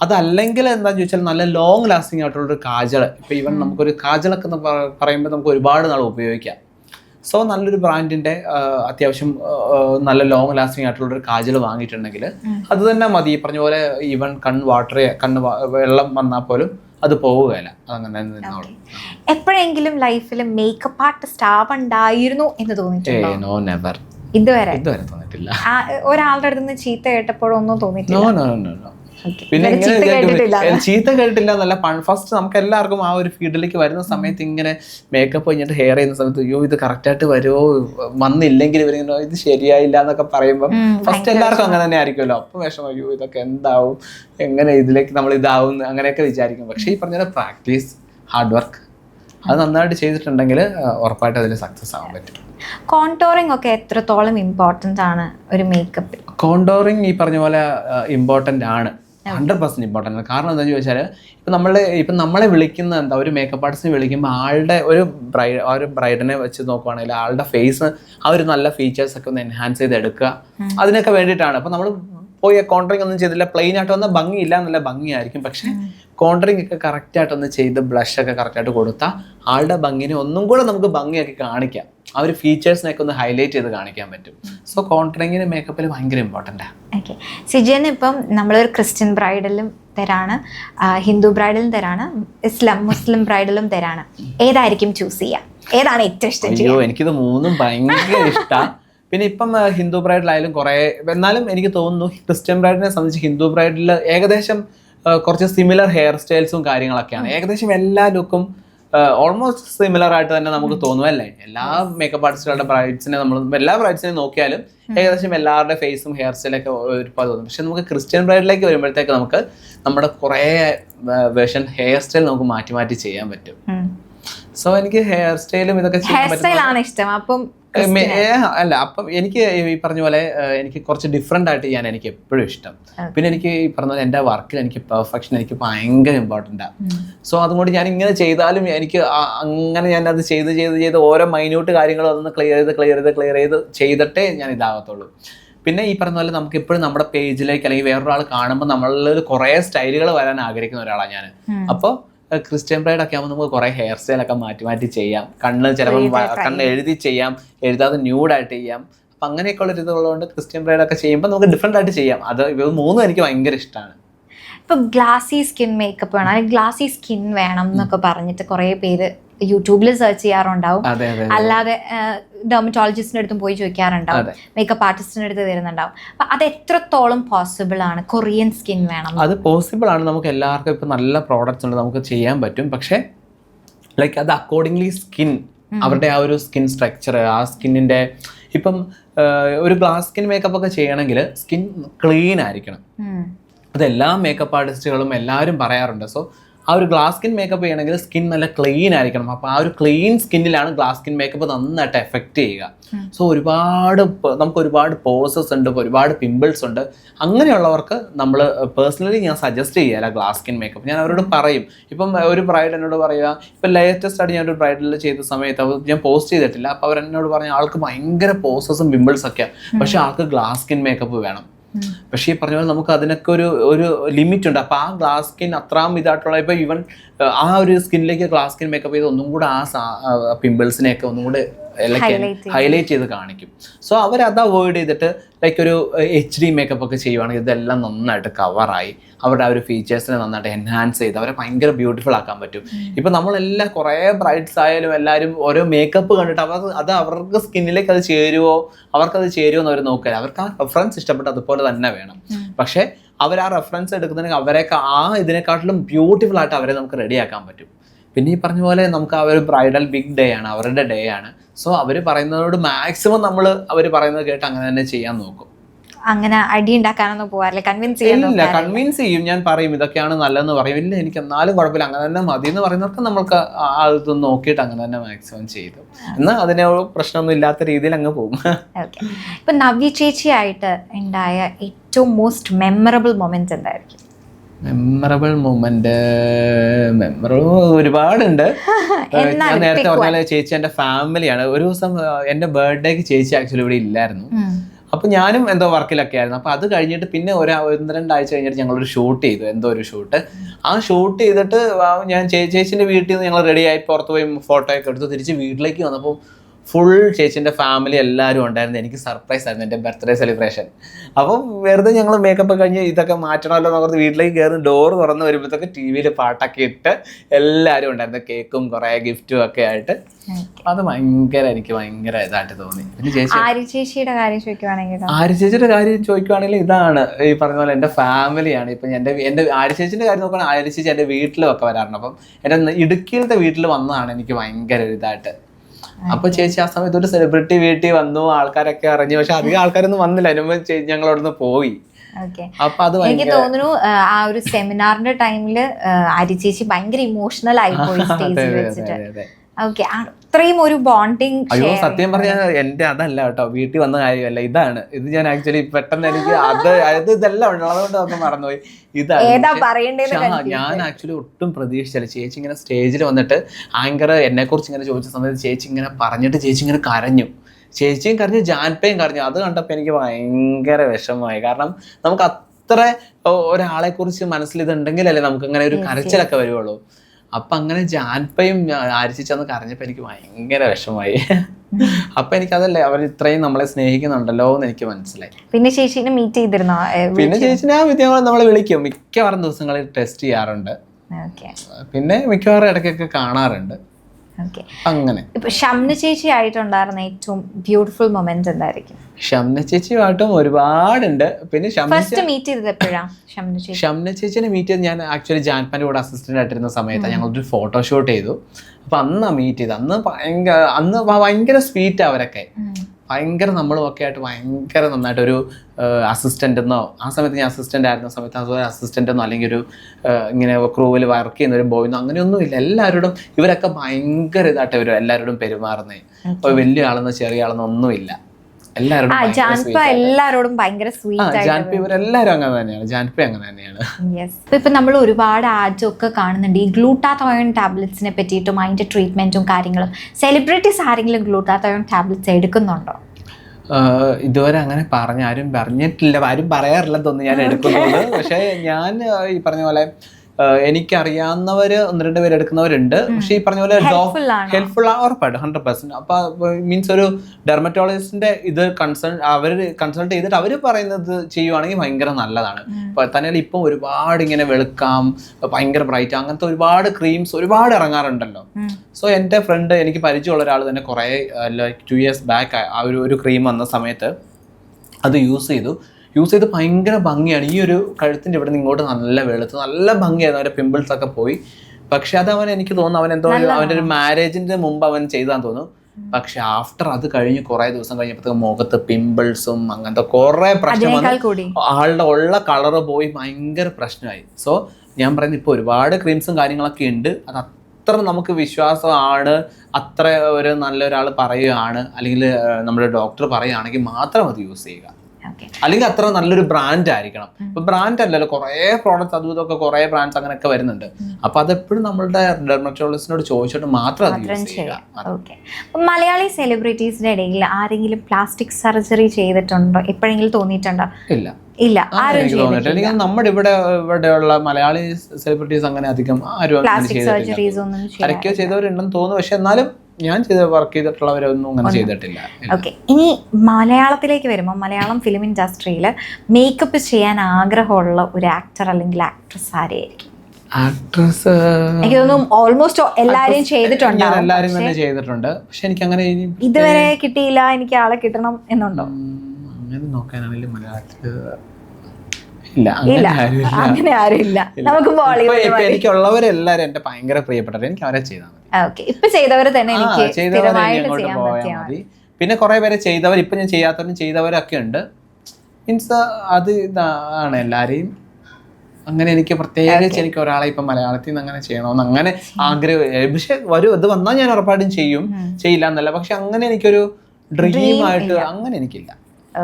അതല്ലെങ്കിൽ എന്താന്ന് ചോദിച്ചാൽ നല്ല ലോങ് ലാസ്റ്റിംഗ് ആയിട്ടുള്ള ഒരു കാജൽ ഇപ്പൊ ഈവൻ നമുക്കൊരു കാജലൊക്കെ എന്ന് പറയുമ്പോൾ നമുക്ക് ഒരുപാട് നാൾ ഉപയോഗിക്കാം. സോ നല്ലൊരു ബ്രാൻഡിന്റെ അത്യാവശ്യം നല്ല ലോങ് ലാസ്റ്റിംഗ് ആയിട്ടുള്ള ഒരു കാജൽ വാങ്ങിയിട്ടുണ്ടെങ്കിൽ അത് തന്നെ മതി. പറഞ്ഞ പോലെ ഈവൻ കണ്ണ് വാട്ടർ കണ്ണ് വെള്ളം വന്നാൽ പോലും അത് പോവുകയില്ല. അതങ്ങനെ നിന്നോളും. എപ്പോഴെങ്കിലും ലൈഫിൽ മേക്കപ്പ് ആർട്ടിസ്റ്റ് ആവണ്ടായിരുന്നു എന്ന് തോന്നിയിട്ടുണ്ടോ? ഇതുവരെ? ഇതുവരെ തോന്നിയിട്ടില്ല. ഒരാളുടെ അടുത്ത് നിന്ന് ചീത്ത കേട്ടപ്പോഴൊന്നും തോന്നിയിട്ടില്ല. പിന്നെ ഇങ്ങനെ ചീത്ത കേട്ടിട്ടില്ല. എന്നല്ല. ഫസ്റ്റ് നമുക്ക് എല്ലാവർക്കും ആ ഒരു ഫീൽഡിലേക്ക് വരുന്ന സമയത്ത് ഇങ്ങനെ മേക്കപ്പ് കഴിഞ്ഞിട്ട് ഹെയർ ചെയ്യുന്ന സമയത്ത് അയ്യോ ഇത് കറക്റ്റായിട്ട് ആയിട്ട് വരുമോ വന്നില്ലെങ്കിൽ ഇവരിങ്ങനെ ഇത് ശരിയായില്ല എന്നൊക്കെ പറയുമ്പോൾ ഫസ്റ്റ് എല്ലാവർക്കും അങ്ങനെ തന്നെ ആയിരിക്കുമല്ലോ. അപ്പൊ വിഷമം അയ്യോ ഇതൊക്കെ എന്താവും? എങ്ങനെ ഇതിലേക്ക് നമ്മൾ ഇതാവും? അങ്ങനെയൊക്കെ വിചാരിക്കും. പക്ഷേ ഈ പറഞ്ഞ പ്രാക്ടീസ് ഹാർഡ് വർക്ക് അത് നന്നായിട്ട് ചെയ്തിട്ടുണ്ടെങ്കിൽ ഉറപ്പായിട്ട് അതിൽ സക്സസ് ആവാൻ പറ്റും. കോണ്ടോറിംഗ് ഒക്കെ എത്രത്തോളം ഇമ്പോർട്ടന്റ് ആണ് ഒരു മേക്കപ്പിൽ കോണ്ടോറിംഗ് ഈ പറഞ്ഞ പോലെ ഇമ്പോർട്ടന്റ് ആണ്. ഹൺഡ്രഡ് പെർസെന്റ് ഇമ്പോർട്ടന്റ് ആണ് കാരണം എന്താണെന്ന് ചോദിച്ചാൽ ഇപ്പം നമ്മൾ ഇപ്പം നമ്മളെ വിളിക്കുന്ന എന്താ ഒരു മേക്കപ്പ് ആർട്ടിസ്റ്റിനെ വിളിക്കുമ്പോൾ ആളുടെ ഒരു ബ്രൈഡ് ആ ഒരു ബ്രൈഡിനെ വെച്ച് നോക്കുവാണെങ്കിൽ ആളുടെ ഫേസ് ആ ഒരു നല്ല ഫീച്ചേഴ്സ് ഒക്കെ ഒന്ന് എൻഹാൻസ് ചെയ്ത് എടുക്കുക അതിനൊക്കെ വേണ്ടിയിട്ടാണ്. അപ്പം നമ്മൾ പോയി കോൺട്രിങ് ഒന്നും ചെയ്തില്ല. പ്ലെയിൻ ആയിട്ട് വന്ന ഭംഗിയില്ല നല്ല ഭംഗിയായിരിക്കും. പക്ഷെ കോൺട്രിങ് ഒക്കെ കറക്റ്റ് ആയിട്ട് ഒന്ന് ചെയ്ത് ബ്ലഷ് ഒക്കെ കറക്റ്റ് ആയിട്ട് കൊടുത്താൽ ആളുടെ ഭംഗിനെ ഒന്നും കൂടെ നമുക്ക് ഭംഗിയാക്കി കാണിക്കാം. ആ ഒരു ഫീച്ചേഴ്സിനൊക്കെ ഒന്ന് ഹൈലൈറ്റ് ചെയ്ത് കാണിക്കാൻ പറ്റും. സോ കോൺട്രിങ്ങിന് മേക്കപ്പിൽ ഭയങ്കര ഇമ്പോർട്ടന്റ് ഓക്കെ സിജിയൻ ഇപ്പം നമ്മളൊരു ക്രിസ്ത്യൻ ബ്രൈഡലും തരാണ്. ഹിന്ദു ബ്രൈഡലും തരാണ്. ഇസ്ലാം മുസ്ലിം ബ്രൈഡലും തരാണ്. ഏതായിരിക്കും ചൂസ് ചെയ്യുക ഏതാണ് ഏറ്റവും ഇഷ്ടം അയ്യോ എനിക്കിത് മൂന്നും ഭയങ്കര ഇഷ്ടമാണ് പിന്നെ ഇപ്പം ഹിന്ദു ബ്രൈഡിലായാലും കുറേ എന്നാലും എനിക്ക് തോന്നുന്നു ക്രിസ്ത്യൻ ബ്രൈഡിനെ സംബന്ധിച്ച് ഹിന്ദു ബ്രൈഡിൽ ഏകദേശം കുറച്ച് സിമിലർ ഹെയർ സ്റ്റൈൽസും കാര്യങ്ങളൊക്കെയാണ്. ഏകദേശം എല്ലാ ലുക്കും ഓൾമോസ്റ്റ് സിമിലർ ആയിട്ട് തന്നെ നമുക്ക് തോന്നും അല്ലേ? എല്ലാ മേക്കപ്പ് ആർട്ടിസ്റ്റുകളുടെ ബ്രൈഡ്സിനെ നമ്മൾ എല്ലാ ബ്രൈഡ്സിനെ നോക്കിയാലും ഏകദേശം എല്ലാവരുടെ ഫേസും ഹെയർ സ്റ്റൈലൊക്കെ ഒരുപാട് തോന്നും. പക്ഷെ നമുക്ക് ക്രിസ്ത്യൻ ബ്രൈഡിലേക്ക് വരുമ്പോഴത്തേക്ക് നമുക്ക് നമ്മുടെ കുറേ വേർഷൻ ഹെയർ സ്റ്റൈൽ നമുക്ക് മാറ്റി മാറ്റി ചെയ്യാൻ പറ്റും. സോ എനിക്ക് ഹെയർ സ്റ്റൈലും ഇതൊക്കെ ഹെയർ സ്റ്റൈൽ ആണ് ഇഷ്ടം. അപ്പം അല്ല അപ്പം എനിക്ക് ഈ പറഞ്ഞ പോലെ എനിക്ക് കുറച്ച് ഡിഫറെന്റ് ആയിട്ട് ചെയ്യാൻ എനിക്ക് എപ്പോഴും ഇഷ്ടം. പിന്നെ എനിക്ക് ഈ പറഞ്ഞ പോലെ എന്റെ വർക്കിൽ എനിക്ക് പെർഫെക്ഷൻ എനിക്ക് ഭയങ്കര ഇമ്പോർട്ടന്റ് ആണ് സോ അതുകൊണ്ട് ഞാൻ ഇങ്ങനെ ചെയ്താലും എനിക്ക് അങ്ങനെ ഞാൻ അത് ചെയ്ത് ചെയ്ത് ചെയ്ത് ഓരോ മൈന്യൂട്ട് കാര്യങ്ങളും അതൊന്ന് ക്ലിയർ ചെയ്ത് ക്ലിയർ ചെയ്ത് ക്ലിയർ ചെയ്ത് ചെയ്തിട്ടേ ഞാൻ ഇതാകത്തുള്ളൂ. പിന്നെ ഈ പറഞ്ഞ പോലെ നമുക്ക് എപ്പോഴും നമ്മുടെ പേജിലേക്ക് അല്ലെങ്കിൽ വേറൊരാൾ കാണുമ്പോൾ നമ്മളിൽ കുറേ സ്റ്റൈലുകൾ വരാൻ ആഗ്രഹിക്കുന്ന ഒരാളാണ് ഞാൻ അപ്പോൾ ക്രിസ്ത്യൻ ബ്രൈഡ് ഒക്കെ ആകുമ്പോൾ നമുക്ക് കുറേ ഹെയർ സ്റ്റൈൽ ഒക്കെ മാറ്റി മാറ്റി ചെയ്യാം. കണ്ണ് ചിലപ്പോൾ കണ്ണ് എഴുതി ചെയ്യാം എഴുതാതെ ന്യൂഡായിട്ട് ചെയ്യാം. അപ്പം അങ്ങനെയൊക്കെ ഉള്ള ഇതുള്ളതുകൊണ്ട് ക്രിസ്ത്യൻ ബ്രൈഡ് ഒക്കെ ചെയ്യുമ്പോൾ നമുക്ക് ഡിഫറെന്റ് ആയിട്ട് ചെയ്യാം. അത് ഇവ മൂന്നും എനിക്ക് ഭയങ്കര ഇഷ്ടമാണ് ഇപ്പൊ ഗ്ലാസി സ്കിൻ മേക്കപ്പ് വേണം അല്ലെങ്കിൽ ഗ്ലാസി സ്കിൻ വേണം എന്നൊക്കെ പറഞ്ഞിട്ട് കുറേ പേര് യൂട്യൂബിൽ സെർച്ച് ചെയ്യാറുണ്ടാവും. അല്ലാതെ ഡെർമറ്റോളജിസ്റ്റിന്റെ അടുത്തും പോയി ചോദിക്കാറുണ്ടാവും. മേക്കപ്പ് ആർട്ടിസ്റ്റിന്റെ അടുത്ത് വരുന്നുണ്ടാവും അപ്പൊ അത് എത്രത്തോളം പോസിബിൾ ആണ്? കൊറിയൻ സ്കിൻ വേണം. അത് പോസിബിൾ ആണ്. നമുക്ക് എല്ലാവർക്കും ഇപ്പൊ നല്ല പ്രോഡക്റ്റ്സ് ഉണ്ട്. നമുക്ക് ചെയ്യാൻ പറ്റും. പക്ഷേ ലൈക്ക് അത് അക്കോർഡിംഗ്ലി സ്കിൻ അവരുടെ ആ ഒരു സ്കിൻ സ്ട്രക്ചർ ആ സ്കിന്നിന്റെ ഇപ്പം ഒരു ഗ്ലാസ് സ്കിൻ മേക്കപ്പ് ഒക്കെ ചെയ്യണമെങ്കിൽ സ്കിൻ ക്ലീൻ ആയിരിക്കണം. അതെല്ലാ മേക്കപ്പ് ആർട്ടിസ്റ്റുകളും എല്ലാവരും പറയാറുണ്ട്. സോ ആ ഒരു ഗ്ലാസ് സ്കിൻ മേക്കപ്പ് ചെയ്യണമെങ്കിൽ സ്കിൻ നല്ല ക്ലീൻ ആയിരിക്കണം. അപ്പോൾ ആ ഒരു ക്ലീൻ സ്കിന്നിലാണ് ഗ്ലാസ് സ്കിൻ മേക്കപ്പ് നന്നായിട്ട് എഫക്റ്റ് ചെയ്യുക. സോ ഒരുപാട് നമുക്ക് ഒരുപാട് പോസസ് ഉണ്ട് ഒരുപാട് പിമ്പിൾസ് ഉണ്ട്. അങ്ങനെയുള്ളവർക്ക് നമ്മൾ പേഴ്സണലി ഞാൻ സജസ്റ്റ് ചെയ്യാല ഗ്ലാസ് സ്കിൻ മേക്കപ്പ് ഞാൻ അവരോട് പറയും. ഇപ്പം ഒരു ബ്രൈഡ് എന്നോട് പറയുക ഇപ്പം ലേറ്റസ്റ്റ് ആയിട്ട് ഞാൻ ഒരു ബ്രൈഡിൽ ചെയ്ത സമയത്ത് അവർ ഞാൻ പോസ്റ്റ് ചെയ്തിട്ടില്ല. അപ്പോൾ അവർ എന്നോട് പറഞ്ഞ ആൾക്ക് ഭയങ്കര പോസസും പിമ്പിൾസ് ഒക്കെയാണ് പക്ഷെ ആൾക്ക് ഗ്ലാസ് സ്കിൻ മേക്കപ്പ് വേണം. പക്ഷേ പറഞ്ഞ പോലെ നമുക്ക് അതിനൊക്കെ ഒരു ഒരു ലിമിറ്റ് ഉണ്ട്. അപ്പോൾ ആ ഗ്ലാസ് സ്കിൻ അത്രയും ഇതായിട്ടുള്ള ഇപ്പോൾ ഈവൻ ആ ഒരു സ്കിന്നിലേക്ക് ഗ്ലാസ് സ്കിൻ മേക്കപ്പ് ചെയ്ത് ഒന്നും കൂടെ ആ പിമ്പിൾസിനെയൊക്കെ ഒന്നും കൂടെ ഹൈലൈറ്റ് ചെയ്ത്. കാണിക്കും. സോ അവരത് അവോയ്ഡ് ചെയ്തിട്ട് ലൈക്ക് ഒരു എച്ച് ഡി മേക്കപ്പ് ഒക്കെ ചെയ്യുവാണെങ്കിൽ ഇതെല്ലാം നന്നായിട്ട് കവറായി അവരുടെ ആ ഒരു ഫീച്ചേഴ്സിനെ നന്നായിട്ട് എൻഹാൻസ് ചെയ്ത് അവരെ ഭയങ്കര ബ്യൂട്ടിഫുൾ ആക്കാൻ പറ്റും. ഇപ്പൊ നമ്മളെല്ലാം കുറേ ബ്രൈറ്റ്സ് ആയാലും എല്ലാവരും ഓരോ മേക്കപ്പ് കണ്ടിട്ട് അവർ അത് അവർക്ക് സ്കിന്നിലേക്ക് അത് ചേരുവോ അവർക്കത് ചേരുമോ എന്ന് അവർ നോക്കില്ല അവർക്ക് ആ റെഫറൻസ് ഇഷ്ടപ്പെട്ട് അതുപോലെ തന്നെ വേണം. പക്ഷേ അവർ ആ റെഫറൻസ് എടുക്കുന്നതിന് അവരെയൊക്കെ ആ ഇതിനെക്കാട്ടിലും ബ്യൂട്ടിഫുൾ ആയിട്ട് അവരെ നമുക്ക് റെഡി ആക്കാൻ പറ്റും. പിന്നെ ഈ പറഞ്ഞ പോലെ നമുക്ക് ആ ഒരു ബ്രൈഡൽ ബിഗ് ഡേ ആണ് അവരുടെ ഡേ ആണ്. സോ അവർ പറയുന്നതോട് മാക്സിമം നമ്മൾ അവർ പറയുന്നത് കേട്ട് അങ്ങനെ തന്നെ ചെയ്യാൻ നോക്കും. അങ്ങനെ അടി ഉണ്ടാക്കാനൊന്നും പോവാറില്ല. കൺവിൻസ് ഇല്ല കൺവിൻസ് ചെയ്യും. ഞാൻ പറയും ഇതൊക്കെയാണ് നല്ലതെന്ന് പറയും. ഇല്ല എനിക്ക് എന്നാലും കുഴപ്പമില്ല. അങ്ങനെ തന്നെ മതി എന്ന് പറയുന്നവർക്ക് നമ്മൾക്ക് ഇത് നോക്കിയിട്ട് അങ്ങനെ തന്നെ മാക്സിമം ചെയ്തു. എന്നാൽ അതിന് പ്രശ്നമൊന്നും ഇല്ലാത്ത രീതിയിൽ അങ്ങ് പോകും. ഇപ്പൊ നവ്യ ചേച്ചിയായിട്ട് ഉണ്ടായ ഏറ്റവും മോസ്റ്റ് മെമ്മറബിൾ മൊമെന്റ് എന്തായിരിക്കും? മെമ്മറബിൾ മൂമെന്റ് മെമ്മറബിൾ ഒരുപാടുണ്ട്. ഞാൻ നേരത്തെ പറഞ്ഞാൽ ചേച്ചി എന്റെ ഫാമിലിയാണ് ഒരു ദിവസം എന്റെ എന്റെ ബർത്ത്ഡേക്ക് ചേച്ചി ആക്ച്വലി ഇവിടെ ഇല്ലായിരുന്നു. ഉം. അപ്പൊ ഞാനും എന്തോ വർക്കിലൊക്കെ ആയിരുന്നു അപ്പൊ അത് കഴിഞ്ഞിട്ട് പിന്നെ ഒരു ഒന്ന് രണ്ടാഴ്ച കഴിഞ്ഞിട്ട് ഞങ്ങൾ ഒരു ഷൂട്ട് ചെയ്തു എന്തോ ഒരു ഷൂട്ട് ആ ഷൂട്ട് ചെയ്തിട്ട് ഞാൻ ചേച്ചേച്ചിന്റെ വീട്ടിൽ നിന്ന് ഞങ്ങൾ റെഡിയായി പുറത്ത് പോയി ഫോട്ടോ ഒക്കെ എടുത്ത് തിരിച്ച് വീട്ടിലേക്ക് വന്നപ്പോൾ ഫുൾ ചേച്ചിന്റെ ഫാമിലി എല്ലാവരും ഉണ്ടായിരുന്നു. എനിക്ക് സർപ്രൈസ് ആയിരുന്നു എന്റെ ബർത്ത്ഡേ സെലിബ്രേഷൻ അപ്പോൾ വെറുതെ ഞങ്ങൾ മേക്കപ്പ് കഴിഞ്ഞ് ഇതൊക്കെ മാറ്റണമല്ലോ എന്ന് പറഞ്ഞ് വീട്ടിലേക്ക് കയറി ഡോർ തുറന്ന് വരുമ്പോഴത്തേക്ക് ടി വിയിൽ പാട്ടൊക്കെ ഇട്ട് എല്ലാവരും ഉണ്ടായിരുന്നു. കേക്കും കുറേ ഗിഫ്റ്റും ഒക്കെ ആയിട്ട്. അത് ഭയങ്കര എനിക്ക് ഭയങ്കര ഇതായിട്ട് തോന്നി. ആര്യ ചേച്ചിയുടെ കാര്യം ചോദിക്കുവാണെങ്കിൽ ആര്യ ചേച്ചിയുടെ കാര്യം ചോദിക്കുവാണെങ്കിൽ ഇതാണ്. ഈ പറഞ്ഞ പോലെ എന്റെ ഫാമിലിയാണ് ഇപ്പം എന്റെ എന്റെ ആര്യ ചേച്ചിന്റെ കാര്യം നോക്കുകയാണെങ്കിൽ ആര്യ ചേച്ചി എന്റെ ഒക്കെ വരാറുണ്ട്. അപ്പം എന്റെ ഇടുക്കിയിലത്തെ വീട്ടിൽ വന്നതാണ് എനിക്ക് ഭയങ്കര ഒരു ഇതായിട്ട്. അപ്പൊ ചേച്ചി ആ സമയത്ത് ഒരു സെലിബ്രിറ്റി വീട്ടിൽ വന്നു ആൾക്കാരൊക്കെ അറിഞ്ഞു. പക്ഷെ അധികം ആൾക്കാരൊന്നും വന്നില്ല. അതിന് ഞങ്ങളവിടെ നിന്ന് പോയി. അപ്പൊ അത് എനിക്ക് തോന്നുന്നു ആ, ഒരു സെമിനാറിന്റെ ടൈമിൽ അരി ചേച്ചി ഭയങ്കര ഇമോഷണൽ ആയി പോയി സ്റ്റേജിൽ വെച്ചിട്ട്. ഓക്കെ അത്രയും ഒരു ബോണ്ടിങ് അയ്യോ സത്യം പറഞ്ഞാൽ എന്റെ അതല്ല കേട്ടോ വീട്ടിൽ വന്ന കാര്യമല്ല ഇതാണ്. ഇത് ഞാൻ ആക്ച്വലി പെട്ടെന്ന് എനിക്ക് അത് അത് ഇതെല്ലാം ഉള്ളതുകൊണ്ട് നമുക്ക് മറന്നുപോയി. ഇതാണ്. ഞാൻ ആക്ച്വലി ഒട്ടും പ്രതീക്ഷിച്ചില്ല. ചേച്ചി ഇങ്ങനെ സ്റ്റേജിൽ വന്നിട്ട് ആങ്കർ എന്നെ കുറിച്ച് ഇങ്ങനെ ചോദിച്ച സമയത്ത് ചേച്ചി ഇങ്ങനെ പറഞ്ഞിട്ട് ചേച്ചി ഇങ്ങനെ കരഞ്ഞു. ചേച്ചിയും കരഞ്ഞു ജാൻപയും കരഞ്ഞു. അത് കണ്ടപ്പോൾ എനിക്ക് ഭയങ്കര വിഷമമായി. കാരണം നമുക്ക് അത്ര ഒരാളെ കുറിച്ച് മനസ്സിൽ ഇതുണ്ടെങ്കിലല്ലേ നമുക്ക് ഇങ്ങനെ ഒരു കരച്ചിലൊക്കെ വരുവുള്ളൂ. അപ്പൊ അങ്ങനെ ജാൻപയും ആരിച്ചെന്ന് കരഞ്ഞപ്പോൾ എനിക്ക് ഭയങ്കര വിഷമമായി അപ്പൊ എനിക്കതല്ലേ അവർ ഇത്രയും നമ്മളെ സ്നേഹിക്കുന്നുണ്ടല്ലോ എന്ന് എനിക്ക് മനസ്സിലായി. പിന്നെ ചേച്ചിനെ മീറ്റ് ചെയ്തിരുന്ന? പിന്നെ ചേച്ചിനെ ആ വിദ്യാഭ്യാസം നമ്മളെ വിളിക്കും. മിക്കവാറും ദിവസങ്ങളിൽ ടെസ്റ്റ് ചെയ്യാറുണ്ട്. പിന്നെ മിക്കവാറും ഇടയ്ക്കൊക്കെ കാണാറുണ്ട്. അങ്ങനെ. ഇപ്പൊ ഷംന ചേച്ചി ആയിട്ടുണ്ടായിരുന്ന ഏറ്റവും ബ്യൂട്ടിഫുൾ മൊമെന്റ് എന്തായിരിക്കും? ഷംന ചേച്ചിയുമായിട്ടും ഒരുപാടുണ്ട്. പിന്നെ ഫസ്റ്റ് മീറ്റ് ചെയ്തത് എപ്പോഴാ ഷംന ചേച്ചി? ഷംന ചേച്ചിനെ മീറ്റ് ചെയ്ത് ഞാൻ ആക്ച്വലി ജാൻപാന്റെ കൂടെ അസിസ്റ്റന്റ് ആയിട്ടിരുന്ന സമയത്ത് ഞങ്ങളൊരു ഫോട്ടോഷൂട്ട് ചെയ്തു. അപ്പൊ അന്നാ മീറ്റ് ചെയ്ത് അന്ന് ഭയങ്കര അന്ന് ഭയങ്കര സ്വീറ്റ് അവരൊക്കെ. ഭയങ്കര നമ്മളും ഒക്കെ ആയിട്ട് ഭയങ്കര നന്നായിട്ട് ഒരു അസിസ്റ്റന്റ് എന്നോ ആ സമയത്ത് ഞാൻ അസിസ്റ്റന്റ് ആയിരുന്ന സമയത്ത് അതുപോലെ അസിസ്റ്റന്റ് എന്നോ അല്ലെങ്കിൽ ഒരു ഇങ്ങനെ ക്രൂവിൽ വർക്ക് ചെയ്യുന്ന ഒരു ബോയിന്നോ അങ്ങനെയൊന്നും ഇല്ല. എല്ലാവരോടും ഇവരൊക്കെ ഭയങ്കര ഇതായിട്ട് ഇവർ എല്ലാവരോടും പെരുമാറുന്നേ. അപ്പോൾ വലിയ ആളെന്നോ ചെറിയ ആളെന്നോ ഒന്നുമില്ല. എല്ലാവരോടും ആ ജാൻപ sweet എല്ലാരോടും ഭയങ്കര സ്വീറ്റ് ജാൻപി ഇവരെല്ലാവരും അങ്ങനെ തന്നെയാണ്. ജാൻപി അങ്ങനെ തന്നെയാണ്. യെസ് ഇപ്പൊ നമ്മൾ ഒരുപാട് ആഡ്സ് ഒക്കെ കാണുന്നുണ്ട്. ഈ ഗ്ലൂട്ടാത്തോയൺ ടാബ്ലറ്റ്സിനെ പറ്റിയിട്ടും അതിന്റെ ട്രീറ്റ്മെന്റും കാര്യങ്ങളും. സെലിബ്രിറ്റീസ് ആരെങ്കിലും ഗ്ലൂട്ടാത്തോയൺ ടാബ്ലറ്റ്സ് എടുക്കുന്നുണ്ടോ? ഇതുവരെ അങ്ങനെ പറഞ്ഞ ആരും പറഞ്ഞിട്ടില്ല. ആരും പറയാറില്ല തോന്നുന്നു ഞാൻ എടുക്കുന്നുണ്ട് പക്ഷേ ഞാൻ ഈ പറഞ്ഞ പോലെ എനിക്കറിയാവുന്നവര് ഒന്ന് രണ്ട് പേര് എടുക്കുന്നവരുണ്ട്. പക്ഷേ ഈ പറഞ്ഞ പോലെ ഹെൽപ്ഫുൾ ആണ്? ഉറപ്പായിട്ട് ഹൺഡ്രഡ് പെർസെന്റ് അപ്പൊ മീൻസ് ഒരു ഡെർമറ്റോളജിസ്റ്റിന്റെ ഇത് കൺസൾട്ട് അവർ കൺസൾട്ട് ചെയ്തിട്ട് അവർ പറയുന്നത് ചെയ്യുവാണെങ്കിൽ ഭയങ്കര നല്ലതാണ്. ഇപ്പൊ തന്നെ ഇപ്പം ഒരുപാട് ഇങ്ങനെ വെളുക്കാം ഭയങ്കര ബ്രൈറ്റ് അങ്ങനത്തെ ഒരുപാട് ക്രീംസ് ഒരുപാട് ഇറങ്ങാറുണ്ടല്ലോ. സോ എന്റെ ഫ്രണ്ട് എനിക്ക് പരിചയമുള്ള ഒരാൾ തന്നെ കുറേ ലൈക്ക് ടു ഇയേഴ്സ് ബാക്ക് ആ ഒരു ഒരു ക്രീം വന്ന സമയത്ത് അത് യൂസ് ചെയ്തു. യൂസ് ചെയ്ത് ഭയങ്കര ഭംഗിയാണ്. ഈ ഒരു കഴുത്തിന്റെ ഇവിടെ നിന്ന് ഇങ്ങോട്ട് നല്ല വെളുത്ത് നല്ല ഭംഗിയായിരുന്നു അവരെ പിമ്പിൾസ് ഒക്കെ പോയി. പക്ഷെ അത് അവൻ എനിക്ക് തോന്നുന്നു അവൻ എന്തോ അവന്റെ ഒരു മാരേജിന്റെ മുമ്പ് അവൻ ചെയ്താന്ന് തോന്നുന്നു. പക്ഷെ ആഫ്റ്റർ അത് കഴിഞ്ഞ് കുറെ ദിവസം കഴിഞ്ഞപ്പോഴത്തേക്ക് മുഖത്ത് പിമ്പിൾസും അങ്ങനത്തെ കുറെ പ്രശ്നം ആളുടെ ഉള്ള കളറ് പോയി ഭയങ്കര പ്രശ്നമായി. സോ ഞാൻ പറയുന്നത് ഇപ്പോൾ ഒരുപാട് ക്രീംസും കാര്യങ്ങളൊക്കെ ഉണ്ട്. അത് അത്ര നമുക്ക് വിശ്വാസമാണ്. അത്ര ഒരു നല്ലൊരാൾ പറയുകയാണ്. അല്ലെങ്കിൽ നമ്മുടെ ഡോക്ടർ പറയുകയാണെങ്കിൽ മാത്രം അത് യൂസ് ചെയ്യുക. അല്ലെങ്കിൽ അത്ര നല്ലൊരു ബ്രാൻഡ് ആയിരിക്കണം. ഇപ്പൊ ബ്രാൻഡ് അല്ലല്ലോ കുറെ പ്രോഡക്റ്റ്സ് അതും ഇതൊക്കെ കുറെ ബ്രാൻഡ്സ് അങ്ങനെയൊക്കെ വരുന്നുണ്ട്. അപ്പൊ അതെപ്പോഴും നമ്മളുടെ ഡെർമറ്റോളജിസ്റ്റിനോട് ചോദിച്ചിട്ട് മാത്രം മലയാളി സെലിബ്രിറ്റീസിന്റെ ഇടയിൽ ആരെങ്കിലും പ്ലാസ്റ്റിക് സർജറി ചെയ്തിട്ടുണ്ടോ? എപ്പോഴെങ്കിലും തോന്നിയിട്ടുണ്ടോ? ഇല്ല. ഇല്ല. എനിക്ക് നമ്മുടെ ഇവിടെ ഇവിടെയുള്ള മലയാളി സെലിബ്രിറ്റീസ് അങ്ങനെ അധികം ആരും അങ്ങനെ ചെയ്തിട്ടില്ല. ചെയ്തവരുണ്ടെന്ന് തോന്നുന്നു. പക്ഷെ എന്നാലും ഞാൻ ചെയ്ത വർക്ക് ചെയ്തിട്ടുള്ളവരൊന്നും അങ്ങനെ ചെയ്തിട്ടില്ല. ഓക്കെ ഇനി മലയാളത്തിലേക്ക് വരുമ്പോൾ മലയാളം ഫിലിം ഇൻഡസ്ട്രിയിൽ മേക്കപ്പ് ചെയ്യാൻ ആഗ്രഹമുള്ള ഒരു ആക്ടർ അല്ലെങ്കിൽ ആക്ട്രസ് ആരെയായിരിക്കും ആക്ട്രസ് എനിക്ക് തോന്നുന്നു ഓൾമോസ്റ്റ് എല്ലാവരെയും ഞാൻ ചെയ്തിട്ടുണ്ടാവും. എല്ലാരും തന്നെ ചെയ്തിട്ടുണ്ട്. പക്ഷെ എനിക്ക് അങ്ങനെ ഇതുവരെ കിട്ടിയില്ല എനിക്ക് ആളെ കിട്ടണം എന്നുണ്ടോ? അങ്ങനെ നോക്കാനാണെങ്കിൽ മലയാളത്തിൽ ഇല്ല അങ്ങനെ ആരും ഇല്ല. നമുക്ക് ബോളിവുഡ് എനിക്കുള്ളവരെല്ലാരും എന്റെ ഭയങ്കര പ്രിയപ്പെട്ടവർ എനിക്ക് അവരെ ചെയ്താൽ മതി. ഇപ്പൊ ചെയ്തവർ തന്നെ എനിക്ക് ചെയ്തവരെ സ്ഥിരമായിട്ട് ചെയ്യാൻ പറ്റിയാൽ മതി. പിന്നെ കുറെ പേരെ ചെയ്തവർ ഇപ്പൊ ഞാൻ ചെയ്യാത്തവരും ചെയ്തവരൊക്കെ ഉണ്ട്. മീൻസ് അത് ഇതാണ് എല്ലാരെയും. അങ്ങനെ എനിക്ക് പ്രത്യേകിച്ച് എനിക്ക് ഒരാളെ ഇപ്പൊ മലയാളത്തിൽ നിന്ന് അങ്ങനെ ചെയ്യണമെന്ന് അങ്ങനെ ആഗ്രഹം പക്ഷെ വരും ഇത് വന്നാൽ ഞാൻ ഉറപ്പായിട്ടും ചെയ്യും. ചെയ്യില്ല എന്നല്ല. പക്ഷെ അങ്ങനെ എനിക്കൊരു ഡ്രീം ആയിട്ട് അങ്ങനെ എനിക്കില്ല.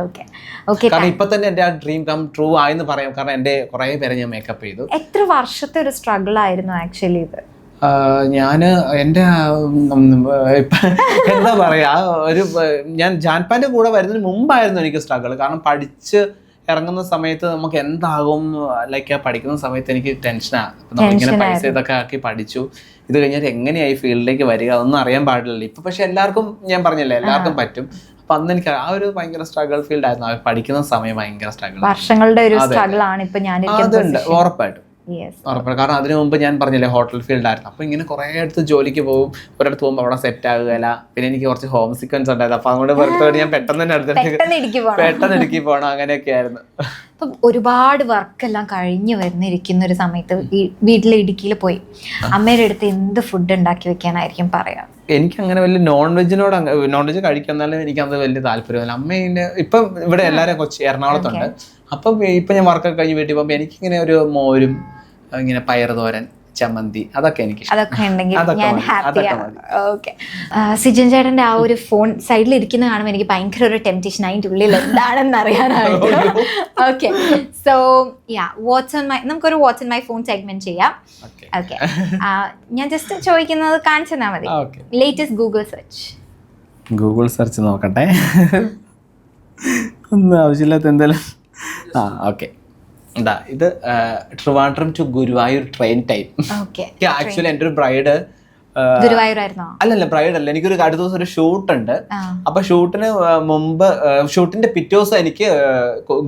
ഓക്കെ ഓക്കെ കാരണം ഇപ്പൊ തന്നെ എന്റെ ആ ഡ്രീം കം ട്രൂ ആയെന്ന് പറയാം. കാരണം എന്റെ കുറെ പേരെ ഞാൻ മേക്കപ്പ് ചെയ്തു. എത്ര വർഷത്തെ ഒരു സ്ട്രഗിൾ ആയിരുന്നു ആക്ച്വലി ഇത്? ഞാൻ എന്റെ എന്താ പറയാ ഒരു ഞാൻ ജാൻപാന്റെ കൂടെ വരുന്നതിന് മുമ്പായിരുന്നു എനിക്ക് സ്ട്രഗിൾ കാരണം പഠിച്ച് ഇറങ്ങുന്ന സമയത്ത് നമുക്ക് എന്താകും ലൈക്ക് പഠിക്കുന്ന സമയത്ത് എനിക്ക് ടെൻഷനാണ് നമ്മളിങ്ങനെ പൈസ ഇതൊക്കെ ആക്കി പഠിച്ചു. ഇത് കഴിഞ്ഞാൽ എങ്ങനെയായി ഫീൽഡിലേക്ക് വരിക? അതൊന്നും അറിയാൻ പാടില്ലല്ലോ. ഇപ്പൊ പക്ഷെ എല്ലാവർക്കും ഞാൻ പറഞ്ഞില്ലേ എല്ലാവർക്കും പറ്റും. അപ്പൊ അന്ന് എനിക്ക് ആ ഒരു ഭയങ്കര സ്ട്രഗിൾ ഫീൽഡ് ആയിരുന്നു. പഠിക്കുന്ന സമയം ഭയങ്കര സ്ട്രഗിൾ വർഷങ്ങളുടെ ഒരു സ്ട്രഗിൾ ആണ് ഇപ്പൊ ഞാൻ അതുണ്ട്. ഉറപ്പായിട്ടും. ഉറപ്പാണ്. കാരണം അതിനു മുമ്പ് ഞാൻ പറഞ്ഞില്ലേ ഹോട്ടൽ ഫീൽഡ് ആയിരുന്നു. അപ്പൊ ഇങ്ങനെ കുറെ അടുത്ത് ജോലിക്ക് പോകും ഒരിടത്ത് പോകുമ്പോൾ അവിടെ സെറ്റ് ആകുകയില്ല. പിന്നെ എനിക്ക് കുറച്ച് ഹോം സീക്വൻസ് ഉണ്ടായിരുന്നു. അപ്പൊ അതുകൊണ്ട് പുറത്തോട്ട് ഞാൻ പെട്ടെന്ന് തന്നെ അടുത്തേക്ക് പെട്ടെന്ന് ഇടിക്ക് പോകണം അങ്ങനെയൊക്കെ ആയിരുന്നു. അപ്പം ഒരുപാട് വർക്കെല്ലാം കഴിഞ്ഞു വരുന്നിരിക്കുന്ന ഒരു സമയത്ത് വീട്ടിലെ ഇടുക്കിയിൽ പോയി. അമ്മയുടെ അടുത്ത് എന്ത് ഫുഡ് ഉണ്ടാക്കി വെക്കാനായിരിക്കും പറയാ? എനിക്ക് അങ്ങനെ വലിയ നോൺ വെജിനോട് നോൺ വെജ് കഴിക്കുന്നാലും എനിക്ക് അത് വലിയ താല്പര്യമില്ല അമ്മേന്റെ ഇപ്പം ഇവിടെ എല്ലാവരും കൊച്ചി എറണാകുളത്തുണ്ട്. അപ്പം ഇപ്പം ഞാൻ വർക്കൊക്കെ കഴിഞ്ഞ് വീട്ടിൽ പോകുമ്പോൾ എനിക്കിങ്ങനെ ഒരു മോരും ഇങ്ങനെ പയർ തോരൻ ചമ്മന്തി അതൊക്കെ എനിക്ക് അതൊക്കെ ഉണ്ടെങ്കിൽ ഞാൻ. ഹാപ്പിയാണ് ഓക്കെ സിജൻ ചേട്ടന്റെ ആ ഒരു ഫോൺ സൈഡിൽ ഇരിക്കുന്ന കാണുമ്പോൾ എനിക്ക് ഭയങ്കര ഒരു ടെംപ്റ്റേഷൻ അതിന്റെ ഉള്ളിൽ എന്താണെന്ന് അറിയാനായിട്ട്. Okay so yeah what's on my നമുക്കൊരു what's on my phone segment ചെയ്യാം. ഓക്കെ ഓക്കെ ഞാൻ ജസ്റ്റ് ചോദിക്കുന്നത് കാണിച്ചു തന്നാൽ മതി. Latest Google search Google search നോക്കട്ടെ. ഒന്നും ആവശ്യമില്ലാത്ത എന്തായാലും ആ ഓക്കെ എന്താ ഇത് Trivandrum to Guruvayur train time actually എന്റെ ഒരു ബ്രൈഡ് അല്ലല്ല ബ്രൈഡ് അല്ല. എനിക്കൊരു അടുത്ത ദിവസം ഒരു ഷൂട്ട് ഉണ്ട്. അപ്പൊ ഷൂട്ടിന് മുമ്പ് ഷൂട്ടിന്റെ പിറ്റേ ദിവസം എനിക്ക്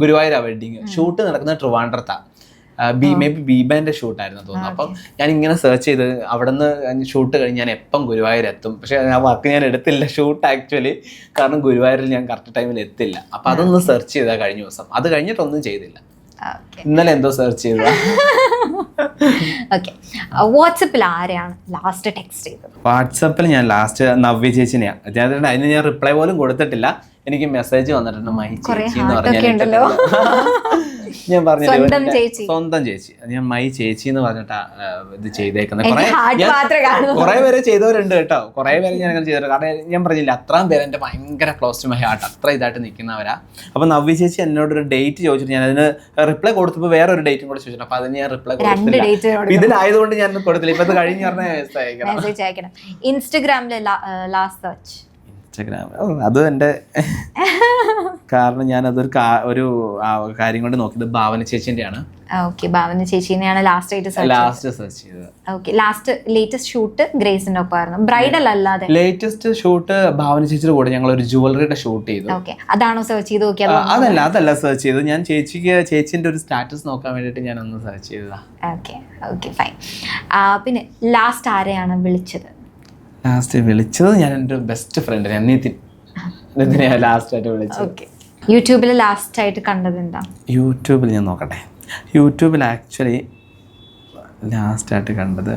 ഗുരുവായൂരാ വെഡിങ് ഷൂട്ട് നടക്കുന്നത് ട്രിവാൻഡ്രത്താ. ബി മേ ബി ബീബാന്റെ ഷൂട്ടായിരുന്നു തോന്നുന്നു. അപ്പം ഞാൻ ഇങ്ങനെ സെർച്ച് ചെയ്ത് അവിടെ നിന്ന് ഷൂട്ട് കഴിഞ്ഞ് ഞാൻ എപ്പം ഗുരുവായൂർ എത്തും. പക്ഷെ ആ വർക്ക് ഞാൻ എടുത്തില്ല ഷൂട്ട് ആക്ച്വലി കാരണം ഗുരുവായൂരിൽ ഞാൻ കറക്റ്റ് ടൈമിൽ എത്തില്ല. അപ്പൊ അതൊന്ന് സെർച്ച് ചെയ്താൽ കഴിഞ്ഞ ദിവസം. അത് കഴിഞ്ഞിട്ടൊന്നും ചെയ്തില്ല. ഇന്നലെ എന്തോ സെർച്ച് ചെയ്തു ഓക്കെ വാട്സപ്പിൽ ആരെയാണ് ലാസ്റ്റ് ടെക്സ്റ്റ് ചെയ്തത്? വാട്സപ്പിൽ ഞാൻ ലാസ്റ്റ് നവ്യ ചേച്ചിനെയാണ് അതായത് അതിന് ഞാൻ റിപ്ലൈ പോലും കൊടുത്തിട്ടില്ല. എനിക്ക് മെസ്സേജ് വന്നിട്ടുണ്ട് മൈ ചേച്ചി എന്ന് പറഞ്ഞിട്ടുണ്ടല്ലോ പറഞ്ഞാൽ. ഞാൻ പറഞ്ഞില്ലേ, സ്വന്തം ചേച്ചി. ഞാൻ മൈ ചേച്ചി എന്ന് പറഞ്ഞിട്ടാ ഇത് ചെയ്തേക്കുന്നത് കുറെ പേര് ചെയ്തവരുണ്ട് കേട്ടോ. കുറെ പേര് ഞാൻ അങ്ങനെ ചെയ്തിട്ടുണ്ട് കാരണം ഞാൻ പറഞ്ഞില്ല അത്രയും പേര് എന്റെ ഭയങ്കര ക്ലോസ് ടു മൈ ഹാർട്ട് അത്ര ഇതായിട്ട് നിൽക്കുന്നവരാ. അപ്പൊ നവ്യ ചേച്ചി എന്നോട് ഒരു ഡേറ്റ് ചോദിച്ചിട്ട് ഞാൻ അതിന് റിപ്ലൈ കൊടുത്തപ്പോൾ വേറെ ഒരു ഡേറ്റും കൂടെ ചോദിച്ചിട്ടുണ്ട് അപ്പൊ അതിന് ഞാൻ റിപ്ലൈ കൊടുത്തു കൊടുത്തില്ല. ഇതിലായതുകൊണ്ട് ഞാൻ കൊടുത്തില്ല. ഇപ്പൊ ഇത് കഴിഞ്ഞ പറഞ്ഞ അയക്കണം ഇൻസ്റ്റഗ്രാമിലെ ലാസ്റ്റ് സെർച്ച് ഇൻസ്റ്റഗ്രാം അത് എന്റെ കാരണം ഞാൻ അതൊരു ഒരു കാര്യം കൊണ്ട് നോക്കിയത് ഭാവന ചേച്ചിന്റെയാണ്. ഓക്കെ. ഭാവന ചേച്ചിനെയാണ് ലാസ്റ്റ് ആയിട്ട് ലാസ്റ്റ് സെർച്ച് ചെയ്തത്. ഓക്കെ. ലാസ്റ്റ് ലേറ്റസ്റ്റ് ഷൂട്ട് ഗ്രേസിന്റെ ഒപ്പമായിരുന്നു. ബ്രൈഡൽ അല്ലാതെ. ലേറ്റസ്റ്റ് ഷൂട്ട് ഭാവന ചേച്ചിയുടെ കൂടെ ഞങ്ങൾ ഒരു ജുവലറിയുടെ ഷൂട്ട് ചെയ്തു. ഓക്കെ. അതാണോ സെർച്ച് ചെയ്ത് നോക്കിയത് അതല്ല അതല്ല സെർച്ച് ചെയ്തത്. ഞാൻ ചേച്ചിക്ക് ചേച്ചിന്റെ ഒരു സ്റ്റാറ്റസ് നോക്കാൻ വേണ്ടിയിട്ട് ഞാൻ ഒന്ന് സെർച്ച് ചെയ്തതാ. ഓക്കെ. ഓക്കെ ഫൈൻ പിന്നെ ലാസ്റ്റ് ആരെയാണ് വിളിച്ചത്? ലാസ്റ്റ് വിളിച്ചത് ഞാൻ എന്റെ ബെസ്റ്റ് ഫ്രണ്ടിനെ നിതിൻ നിതിനെയാണ് ലാസ്റ്റ് ആയിട്ട് വിളിച്ചത്. യൂട്യൂബിൽ ലാസ്റ്റ് ആയിട്ട് കണ്ടത് എന്താ? യൂട്യൂബിൽ ഞാൻ നോക്കട്ടെ. യൂട്യൂബിൽ ആക്ച്വലി ലാസ്റ്റ് ആയിട്ട് കണ്ടത്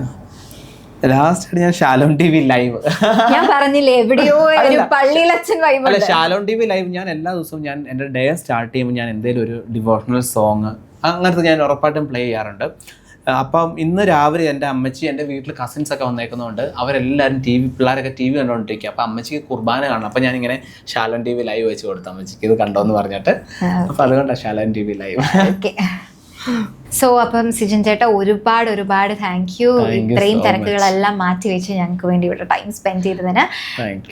ലാസ്റ്റ് ഞാൻ ഷാലോൺ ടി വി ലൈവ് ഞാൻ പറഞ്ഞില്ലേ എവിടെയോ പള്ളിയിലച്ഛൻ വൈബ് അല്ല ഷാലോൺ ടി വി ലൈവ് ഞാൻ എല്ലാ ദിവസവും ഞാൻ എന്റെ ഡേ സ്റ്റാർട്ട് ചെയ്യുമ്പോൾ ഞാൻ എന്തെങ്കിലും ഒരു ഡിവോഷണൽ സോങ് അങ്ങനത്തെ ഞാൻ ഉറപ്പായിട്ടും പ്ലേ ചെയ്യാറുണ്ട്. അപ്പം ഇന്ന് രാവിലെ എന്റെ അമ്മച്ചി എന്റെ വീട്ടിൽ കസിൻസ് ഒക്കെ വന്നേക്കുന്നതുകൊണ്ട് അവരെല്ലാവരും ടി വി പിള്ളേരൊക്കെ ടി വി കണ്ടുകൊണ്ടിരിക്കുക അപ്പം അമ്മച്ചിക്ക് കുർബാന കാണണം. അപ്പം ഞാനിങ്ങനെ ശാലൻ ടി വി ലൈവ് വെച്ച് കൊടുത്തു അമ്മച്ചിക്ക്. ഇത് കണ്ടോ എന്ന് പറഞ്ഞിട്ട് അപ്പം അതുകൊണ്ടാണ് Shalan T V live okay. So അപ്പം സിജൻ ചേട്ട ഒരുപാട് ഒരുപാട് താങ്ക് യു ഇത്രയും തിരക്കുകളെല്ലാം മാറ്റി വെച്ച് ഞങ്ങൾക്ക് വേണ്ടി ഇവിടെ ടൈം സ്പെൻഡ് ചെയ്തതിന്.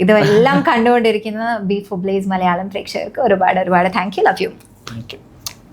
ഇതെല്ലാം കണ്ടുകൊണ്ടിരിക്കുന്ന ബി ഫുബ്ലേസ് മലയാളം പ്രേക്ഷകർക്ക് ഒരുപാട് ഒരുപാട് thank you love you thank you